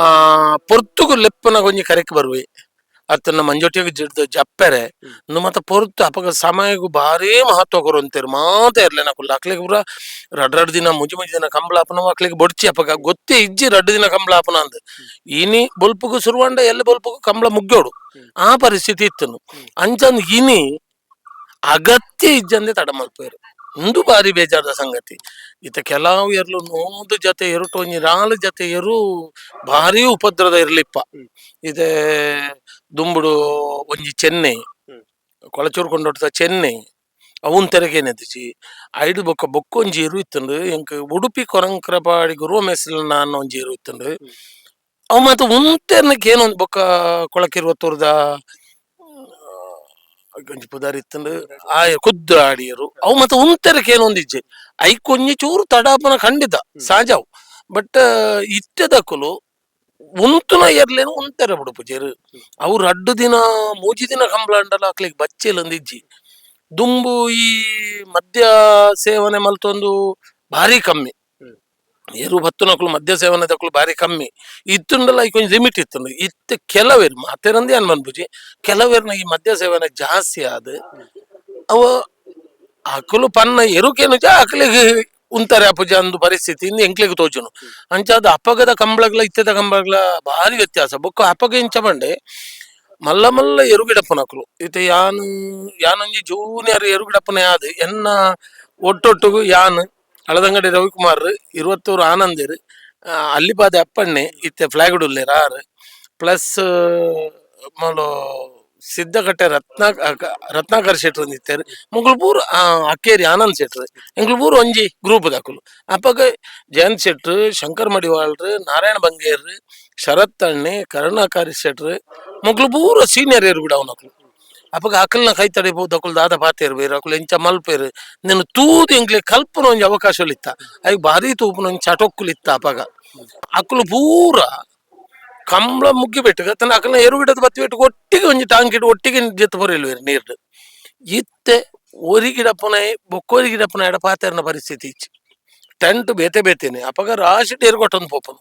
ಪೊರ್ತುಗು ಲೆಪ್ಪನ ಒಂಜಿ ಕರೆಕ್ ಬರುವೆ. ಅತ್ತನ್ನ ಮಂಜೊಟ್ಟಿಗೆ ಜಿಡ್ದು ಜಪ್ಪೆರೆ ಮತ್ತ ಪೊರ್ತು ಅಪಗ ಸಮಯಗು ಭಾರಿ ಮಹತ್ವ ಕೊರೊಂತೇರು ಮಾತ ಇರ್ಲೆ ನಕುಲ್ಲ ಅಕ್ಲಿಗೆ ಪೂರ ರಡ್ ರಡ್ ದಿನ, ಮುಜಿ ಮುಜಿ ದಿನ ಕಂಬಳ ಅಪನ ಅಕ್ಲಿಗೆ ಬೊಡ್ಚಿ ಅಪಗ. ಗೊತ್ತೇ ಇಜ್ಜಿ ರಡ್ ದಿನ ಕಂಬಳ ಅಪನ ಅಂದ್. ಇನಿ ಬೊಲ್ಪುಗು ಸುರುವಂಡ, ಎಲ್ಲ ಬೊಲ್ಪುಗು ಕಂಬಳ ಮುಗ್ಗೋಡು ಆ ಪರಿಸ್ಥಿತಿ ಇತ್ತು ಅಂಚಂದ್ ಇನಿ ಅಗತ್ಯ ಇಜ್ಜಂದೆ ತಡ ಮಲ್ಪೇರು ಒಂದು ಬಾರಿ ಬೇಜಾರದ ಸಂಗತಿ. ಈತ ಕೆಲವು ಎರಲು ನೋದು ಜೊತೆ ಎರಡು ಒಂಜಿ ಜೊತೆ ಎರು ಭಾರಿ ಉಪದ್ರದ ಇರ್ಲಿಪ್ಪ. ಇದೆ ದುಂಬುಡು ಒಂಜಿ ಚೆನ್ನೈ. ಕೊಳಚೂರು ಕೊಂಡೊಡ್ತ ಚೆನ್ನೈ ಅವನ್ ತೆರಗೇನೆದಿಜಿ ಐದು ಬೊಕ್ಕ ಬೊಕ್ಕ ಒಂಜಿ ಇರು ಇತ್ತುಂಡು ಎಂಕ್ ಉಡುಪಿ ಕೊರಂಕ್ರಪಾಡಿ ಗುರುವ ಮೆಸಲ್ ನಾನು ಒಂಜಿ ಇರು ಇತ್ತುಂಡು. ಅವು ಮಾತ್ರ ಉಂತೆರ್ನಕ್ಕೆ ಏನೊಂದು ಬೊಕ್ಕ ಕೊಳಕಿರುವತ್ತೂರ್ದ ಗಂಜಿ ಪುದಾರಿ ಇತ್ತಂಡು ಆ ಖುದ್ದು ಆಡಿಯರು. ಅವು ಮತ್ತೆ ಉಂತೆರಕ್ಕೆ ಏನೊಂದಿಜ್ಜೆ ಐ ಐಕೊಂಜಿ ಚೂರು ತಡಾಪನ ಖಂಡಿತ ಸಾಜಾವು. ಬಟ್ ಇಟ್ಟದಕ್ಕಲು ಉಂತುನ ಎರ್ಲೇನು ಉಂತೆರ ಬಿಡು ಪೂಜೆರು ಅವ್ರು ಅಡ್ಡು ದಿನ ಮೂಜಿ ದಿನ ಕಂಬ್ಲಾಂಡಲ್ಲ ಹಾಕ್ಲಿಕ್ಕೆ ಇಜ್ಜಿ ದುಂಬು ಈ ಮದ್ಯ ಸೇವನೆ ಮಲ್ತೊಂದು ಭಾರಿ ಕಮ್ಮಿ. ಏರು ಬತ್ತು ನಕಲು ಮದ್ಯ ಸೇವನೆ ತಕ್ಕಲು ಭಾರಿ ಕಮ್ಮಿ. ಇತ್ತುಂಡಲ್ಲ ಈ ಕೊಂಚ ಲಿಮಿಟ್ ಇತ್ತು ಇತ್ತು ಕೆಲವೇರು ಮಾತೇರಂದಿ ಅನ್ಬನ್ಬುಜಿ ಕೆಲವೇರ್ನ ಈ ಮದ್ಯ ಸೇವನೆ ಜಾಸ್ತಿ ಆದ, ಅವ ಆಕಲು ಪನ್ನ ಎರುಕೇನು ಜಾ ಅಕಲಿಗೆ ಉಂತಾರೆ ಅಪುಜ ಅಂದು ಪರಿಸ್ಥಿತಿ ಇಂದ ಎಂಕ್ಲಿಗೆ ತೋಜುನು. ಅಂಚಾದ ಅಪಗದ ಕಂಬಳಗಳ ಇತ್ತದ ಕಂಬಳಗಳ ಭಾರಿ ವ್ಯತ್ಯಾಸ. ಬೊಕ್ಕ ಅಪಗ ಇಂಚ ಬಂಡೆ, ಮಲ್ಲ ಮಲ್ಲ ಎರುಗಿಡಪ್ಪನ ಅಕಲು. ಇತ ಯಾನ್, ಯಾನೊಂಜಿ ಜೂನಿಯರ್ ಎರುಗಿಡಪ್ಪನ ಯಾದ್ ಎನ್ನ ಒಟ್ಟೊಟ್ಟುಗು ಯಾನ್ ಇರುವತ್ತೂರು ಆನಂದಿರ್ ಆ, ಅಲ್ಲಿಪಾದ ಅಪ್ಪಣ್ಣೆ ಇತ್ತೆ ಫ್ಲಾಗ್ಡ್ ಉಲ್ಲೇರ್ ಆರ್ ಪ್ಲಸ್ ಮೊಲು ಸಿದ್ದಕಟ್ಟೆ ರತ್ನ ರತ್ನಾಕರ್ ಶೆಟ್ರ್ ನಿತ್ತೇರ್ ಮುಗುಳ್ಪೂರ್ ಅಕ್ಕೇರಿ ಆನಂದ್ ಶೆಟ್ರ್ ಎಂಗುಳ್ಪೂರ್ ಒಂಜಿ ಗ್ರೂಪ್ ದಾಖಲು. ಅಪ್ಪಗ ಜಯಂತ್ ಶೆಟ್ರ್ ಶಂಕರ್ ಮಡಿವಾಳ್ರು ನಾರಾಯಣ ಬಂಗೇರ್ ಶರತ್ ಅಣ್ಣೆ ಕರುಣಾಕಾರಿ ಶೆಟ್ರ್ ಮುಗುಳ್ಪೂರ ಪೂರ ಸೀನಿಯರ್ ಏರು ಅವನಕ್ಲು ಅಪ್ಪಗ ಅಕಲ್ನ ಕೈ ತಡಿಬಹುದು ಅಕುಲ್ ದಾದ ಪಾತೇರು ಬೇರು ಅಕುಲ್ ಎಂಚ ಮಲ್ಪೇರು ನಿನ್ನ ತೂದು ಎಂಕ್ಲೆ ಕಲ್ಪನ ಒಂಜಿ ಅವಕಾಶಲಿತ್ತ ಅಯ್ಯ, ಭಾರಿ ತೂಪನ ಒಂಜಿ ಚಟೊಕ್ಕುಲಿತ್ತ ಅಪಗ. ಅಕುಲು ಪೂರ ಕಂಬಳ ಮುಗ್ಗಿ ಬಿಟ್ಟು ತನ್ನ ಅಕಲ್ನ ಎರುಗಿಡದ ಬತ್ತಿ ಬಿಟ್ಟು ಒಟ್ಟಿಗೆ ಒಂಜಿ ಟಾಂಕಿಡ್ ಒಟ್ಟಿಗೆ ಜೆತ್ತು ಬರಲ್ವೇರು ನೀರ್ಡು ಇತ್ತೆ ಒರಿಗಿಡಪ್ಪನ ಬೊಕ್ಕೋರಿಗಿಡಪ್ಪನ ಎಡ ಪಾತೇರ್ನ ಪರಿಸ್ಥಿತಿ ಇಚ್ಚಿ. ಟೆಂಟ್ ಬೇತೆ ಬೇತೇನೆ. ಅಪಗ ರಾಶಿ ಟೇರು ಕೊಟ್ಟೊಂದು ಪೋಪನು.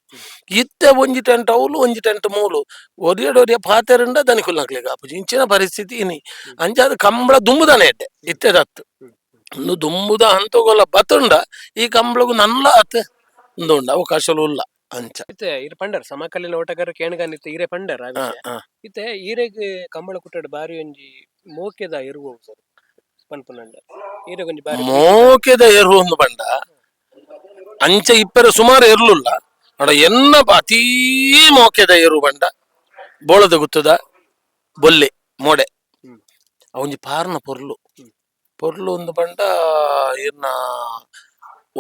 ಇತ್ತೆ ಒಂಜಿ ಟೆಂಟ್ ಅವಲು ಒಂಜಿ ಟೆಂಟ್ ಮೂಲು. ಒರಿಯಡ್ ಒರಿಯ ಪಾತೆರಂಡ ದನಿಕುಲ್ಲಾಗ್ಲಿಗ ಅಪ್ಪಜಿ ಇಂಚಿನ ಪರಿಸ್ಥಿತಿ ಇನಿ. ಅಂಚಾದ ಕಂಬಳ ದುಂಬುದಾನೆ ಎಡ್ಡೆ. ಇತ್ತೆ ದತ್ತು. ಒಂದು ದುಂಬುದ ಅಂತಗೊಲ್ಲ ಬತ್ತುಂಡ ಈ ಕಂಬಳಗು ನಲ್ಲ ಅತ್ತೆ ಉಂದುಂಡ ಅವಕಾಶಲು ಇಲ್ಲ ಅಂಚ. ಇತ್ತೆ ಇರ ಪಂಡರ್ ಸಮಕಾಲೀನ ಓಟಗಾರ ಕೇಣಗಾನ್ ಇತ್ತೆ ಇರೆ ಪಂಡರ್ ಇತ್ತೆ ಈರೆಗ್ ಕಂಬಳ ಕುಟ್ಟಡ್ ಬಾರಿ ಒಂಜಿ ಮೋಕೆದ ಇರುವು ಸರ್. ಪನ್ಪುನಂಡ ಈರೆ ಒಂಜಿ ಬಾರಿ ಮೋಕೆದ ಏರು ಒಂದು ಬಂಡ ಅಂಚ ಇಪ್ಪರೆ ಸುಮಾರು ಇರಲಿಲ್ಲ. ಅಡ ಎನ್ನ ಅತೀ ಮೋಕೆದ ಏರು ಬಂಡ. ಬೋಳದ ಗುತ್ತದ ಬೊಲ್ಲೆ ಮೋಡೆ. ಅವಂಜಿ ಪಾರ್ನ ಪೊರ್ಲು. ಪೊರ್ಲು ಒಂದು ಬಂಡ ಇನ್ನ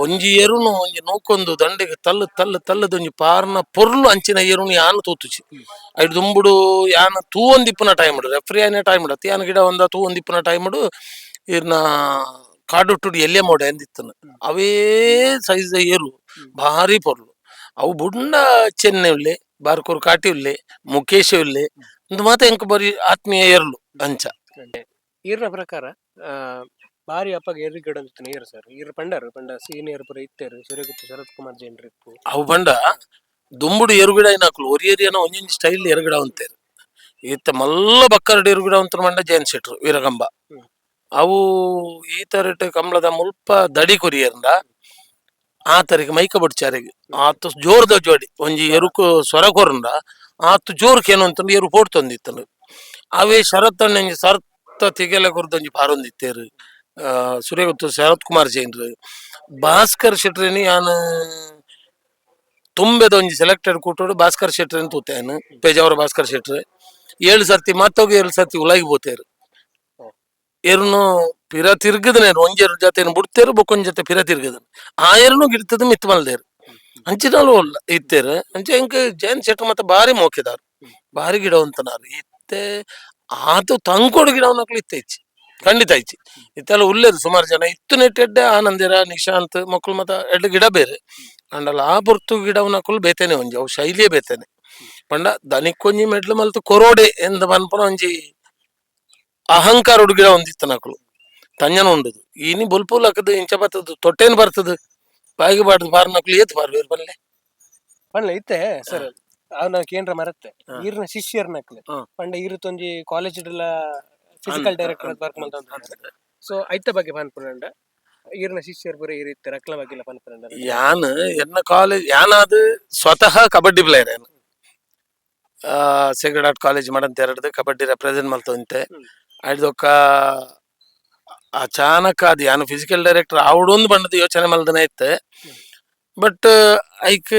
ಒಂಜಿ ಎರುನು ಒಂಜಿ ನೂಕೊಂದು ದಂಡೆಗೆ ತಲ್ಲು ತಲ್ಲು ತಲ್ಲದ ಒಂಜಿ ಪಾರ್ನ ಪೊರ್ಲು ಅಂಚಿನ ಎರುನು ಯಾನು ತೂತುಚಿ. ಐದು ದುಂಬುಡು ಯಾನ ತೂ ಒಂದಿಪ್ಪನ ಟೈಮ್ ರೆಫ್ರಿ ಆನೆ ಟೈಮ್ ಇಡತ್ತೆ ಯಾನ ಗಿಡ ಒಂದ ತೂ ಒಂದಿಪ್ಪುನ ಟೈಮ್ ಇರ್ನ ಕಾಡುಟ್ಟುಡು ಎಲ್ಲೆ ಮೋಡೆ ಅಂದಿತ್ತನ ಅವೇ ಸೈಜ್ ಏರು ಭಾರಿ ಪೊರ್ಲು. ಅವು ಬುಂಡ ಚೆನ್ನೆ ಉಳ್ಳೆ ಬಾರ್ಕೂರ್ ಕಾಟಿ ಉಳ್ಳೆ ಮುಖೇಶ್ ಉಳ್ಳೆ ಒಂದು ಮಾತ ಎಂಕ ಬರಿ ಆತ್ಮೀಯ ಏರ್ಲು ಅಂಚ. ಇರ್ರ ಪ್ರಕಾರ ಬಾರಿ ಅಪ್ಪಗ ಎರ್ರಿಗಡ ಅಂತ ಈರ್ ಸರ್. ಇರ್ ಪಂಡರು ಪಂಡ ಸೀನಿಯರ್ ಪುರ ಇತ್ತೇರು ಸೂರ್ಯಗುಪ್ತ ಶರತ್ ಕುಮಾರ್ ಜೈನ್ರಿ ಅವು ಬಂಡ ದುಂಬುಡು ಎರುಗಿಡ ಏನಾಕ್ಲು ಒರಿ ಏರಿಯಾನ ಒಂದೊಂದು ಸ್ಟೈಲ್ ಎರುಗಿಡ ಅಂತಾರೆ ಇತ್ತ ಮಲ್ಲ ಬಕ್ಕರಡಿ ಎರುಗಿಡ ಅಂತ ಮಂಡ ಜೈನ್ ಶೆಟ್ರು ವೀರಗಂಬ. ಅವು ಈ ತರ ಕಂಬಳದ ಮುಲ್ಪ ದಡಿ ಕೊರಿಯರ್ಂಡ ಆ ಮೈಕ ಬಡ್ಚಾರಿಗೆ ಆತ ಜೋರ್ದ ಜೋಡಿ, ಒಂಜಿ ಎರುಕು ಸ್ವರ ಆತ ಆತು ಜೋರ್ಕೇನು ಅಂತಂದು ಎರು ಪೋಟ್ ತಂದಿತ್ತನು ಅವೇ ಶರತ್ ಸರ್ತ ತೆಗೆಲ ಕುರ್ದೊಂಜಿ ಪಾರೊಂದಿತ್ತೇರು ಆ ಸುರೇಗುತ್ತು ಶರತ್ ಕುಮಾರ್ ಜೈನ್ರು ಭಾಸ್ಕರ್ ಶೆಟ್ರಿನಿ ಯಾನು ತುಂಬೆದ ಒಂಜಿ ಸೆಲೆಕ್ಟೆಡ್ ಕೂಟೋಡು ಭಾಸ್ಕರ್ ಶೆಟ್ರಿ ಅಂತ ತೂತೇನು, ಪೇಜಾವರ ಭಾಸ್ಕರ್ ಶೆಟ್ರಿ. ಏಳು ಸರ್ತಿ, ಮತ್ತೊಗೆ ಏಳು ಸರ್ತಿ ಉಲಾಗಿ ಬೋತೇರು ಏರ್ನು ಪಿರ ತಿರ್ಗದನೆ ಒಂಜೆರ್ ಜೊತೆ ಬುಡ್ತೇರು ಬೊಕ್ಕೊಂಜ್ ಜೊತೆ ಪಿರ ತಿರ್ಗದನ್ ಆ ಎರ್ನು ಗಿಡ್ತದ ಮಿತ್ ಮಲ್ದೇರು. ಅಂಚಿನಲ್ಲೂ ಅಲ್ಲ, ಇತ್ತೇರು. ಅಂಚೆ ಇಂಕ ಜೈನ್ ಶೆಟ್ ಮತ್ತೆ ಬಾರಿ ಮೋಕಿದಾರು. ಬಾರಿ ಗಿಡ ಅಂತನಾರು ಇತ್ತೆ, ಆತು ತಂಕೋಡು ಗಿಡವನಕ್ಲು ಇತ್ತೆ ಇಚ್ಚಿ. ಖಂಡಿತ ಇಚ್ಚಿ. ಇತ್ತೆಲ್ಲ ಉಳ್ಳೇದು ಸುಮಾರು ಜನ. ಇತ್ತು ನೆಟ್ಟೆಡ್ಡೆ ಆನಂದಿರ, ನಿಶಾಂತ್ ಮಕ್ಕಳು ಮತ್ತ ಎಡ್ಡು ಗಿಡ ಬೇರೆ. ಅಂಡಲ್ಲ ಆ ಬುರ್ತು ಗಿಡವನಕುಲು ಬೇತೇನೆ ಒಂಜಿ. ಅವು ಶೈಲಿಯೇ ಬೇತೇನೆ. ಪಂಡ ದನಿಕ್ಕೊಂಜಿ ಮೆಡ್ಲು ಮಲ್ತು ಕೊರೋಡೆ ಎಂದ ಪನ್ಪನ ಒಂಜಿ ಅಹಂಕಾರ ಹುಡುಗಿರ ಒಂದಿತ್ತು ನಕಲು. ತಂಜನ ಉಂಡದು. ಈನಿ ಬುಲ್ಪು ಹಾಕದು ಇಂಚ ಬರ್ತದು ತೊಟ್ಟೇನ್ ಬರ್ತದ. ಬಾಯಿಗೆ ಬಾಡ್ದು ಬಾರ್ ನಕಲು ಏತ್ ಬಾರ್ ಬೇರೆ ಬಲ್ಲೆ. ಪಂಡ್ಲ ಇತ್ತೆ ಸರ್ ಅವ್ನ ಕೇಂದ್ರ ಮರತ್ತೆ. ಈರ್ನ ಶಿಷ್ಯರ್ ನಕ್ಲೆ. ಪಂಡ ಈರು ಇರುತ್ತೊಂಜಿ ಕಾಲೇಜ್ ಫಿಸಿಕಲ್ ಡೈರೆಕ್ಟರ್ ಬರ್ಕ್ ಸೊ ಐತ ಬಗ್ಗೆ ಪನ್ಪುನಂಡ. ಈರ್ನ ಶಿಷ್ಯರ್ ಬರೀ ಈ ರೀತಿ ರಕ್ಲ ಬಗ್ಗೆ ಇಲ್ಲ ಯಾನ್ ಎನ್ನ ಕಾಲೇಜ್ ಯಾನಾದ್ ಸ್ವತಃ ಕಬಡ್ಡಿ ಪ್ಲೇಯರ್ ಏನು. ಸೇಕ್ರೆಡ್ ಆರ್ಟ್ ಕಾಲೇಜ್ ಮಾಡಂತ ಎರಡು ಕಬಡ್ಡಿ ರೆಪ್ರೆಸೆಂಟ್ ಮಲ್ತಂತೆ ಐದೊಕ್ಕ ಅಚಾನಕ್ ಅದು ಯಾನು ಫಿಸಿಕಲ್ ಡೈರೆಕ್ಟರ್ ಅವಡೊಂದು ಬಣ್ಣದ ಯೋಚನೆ ಮಲ್ದನ ಇತ್ತೆ. ಬಟ್ ಐಕ್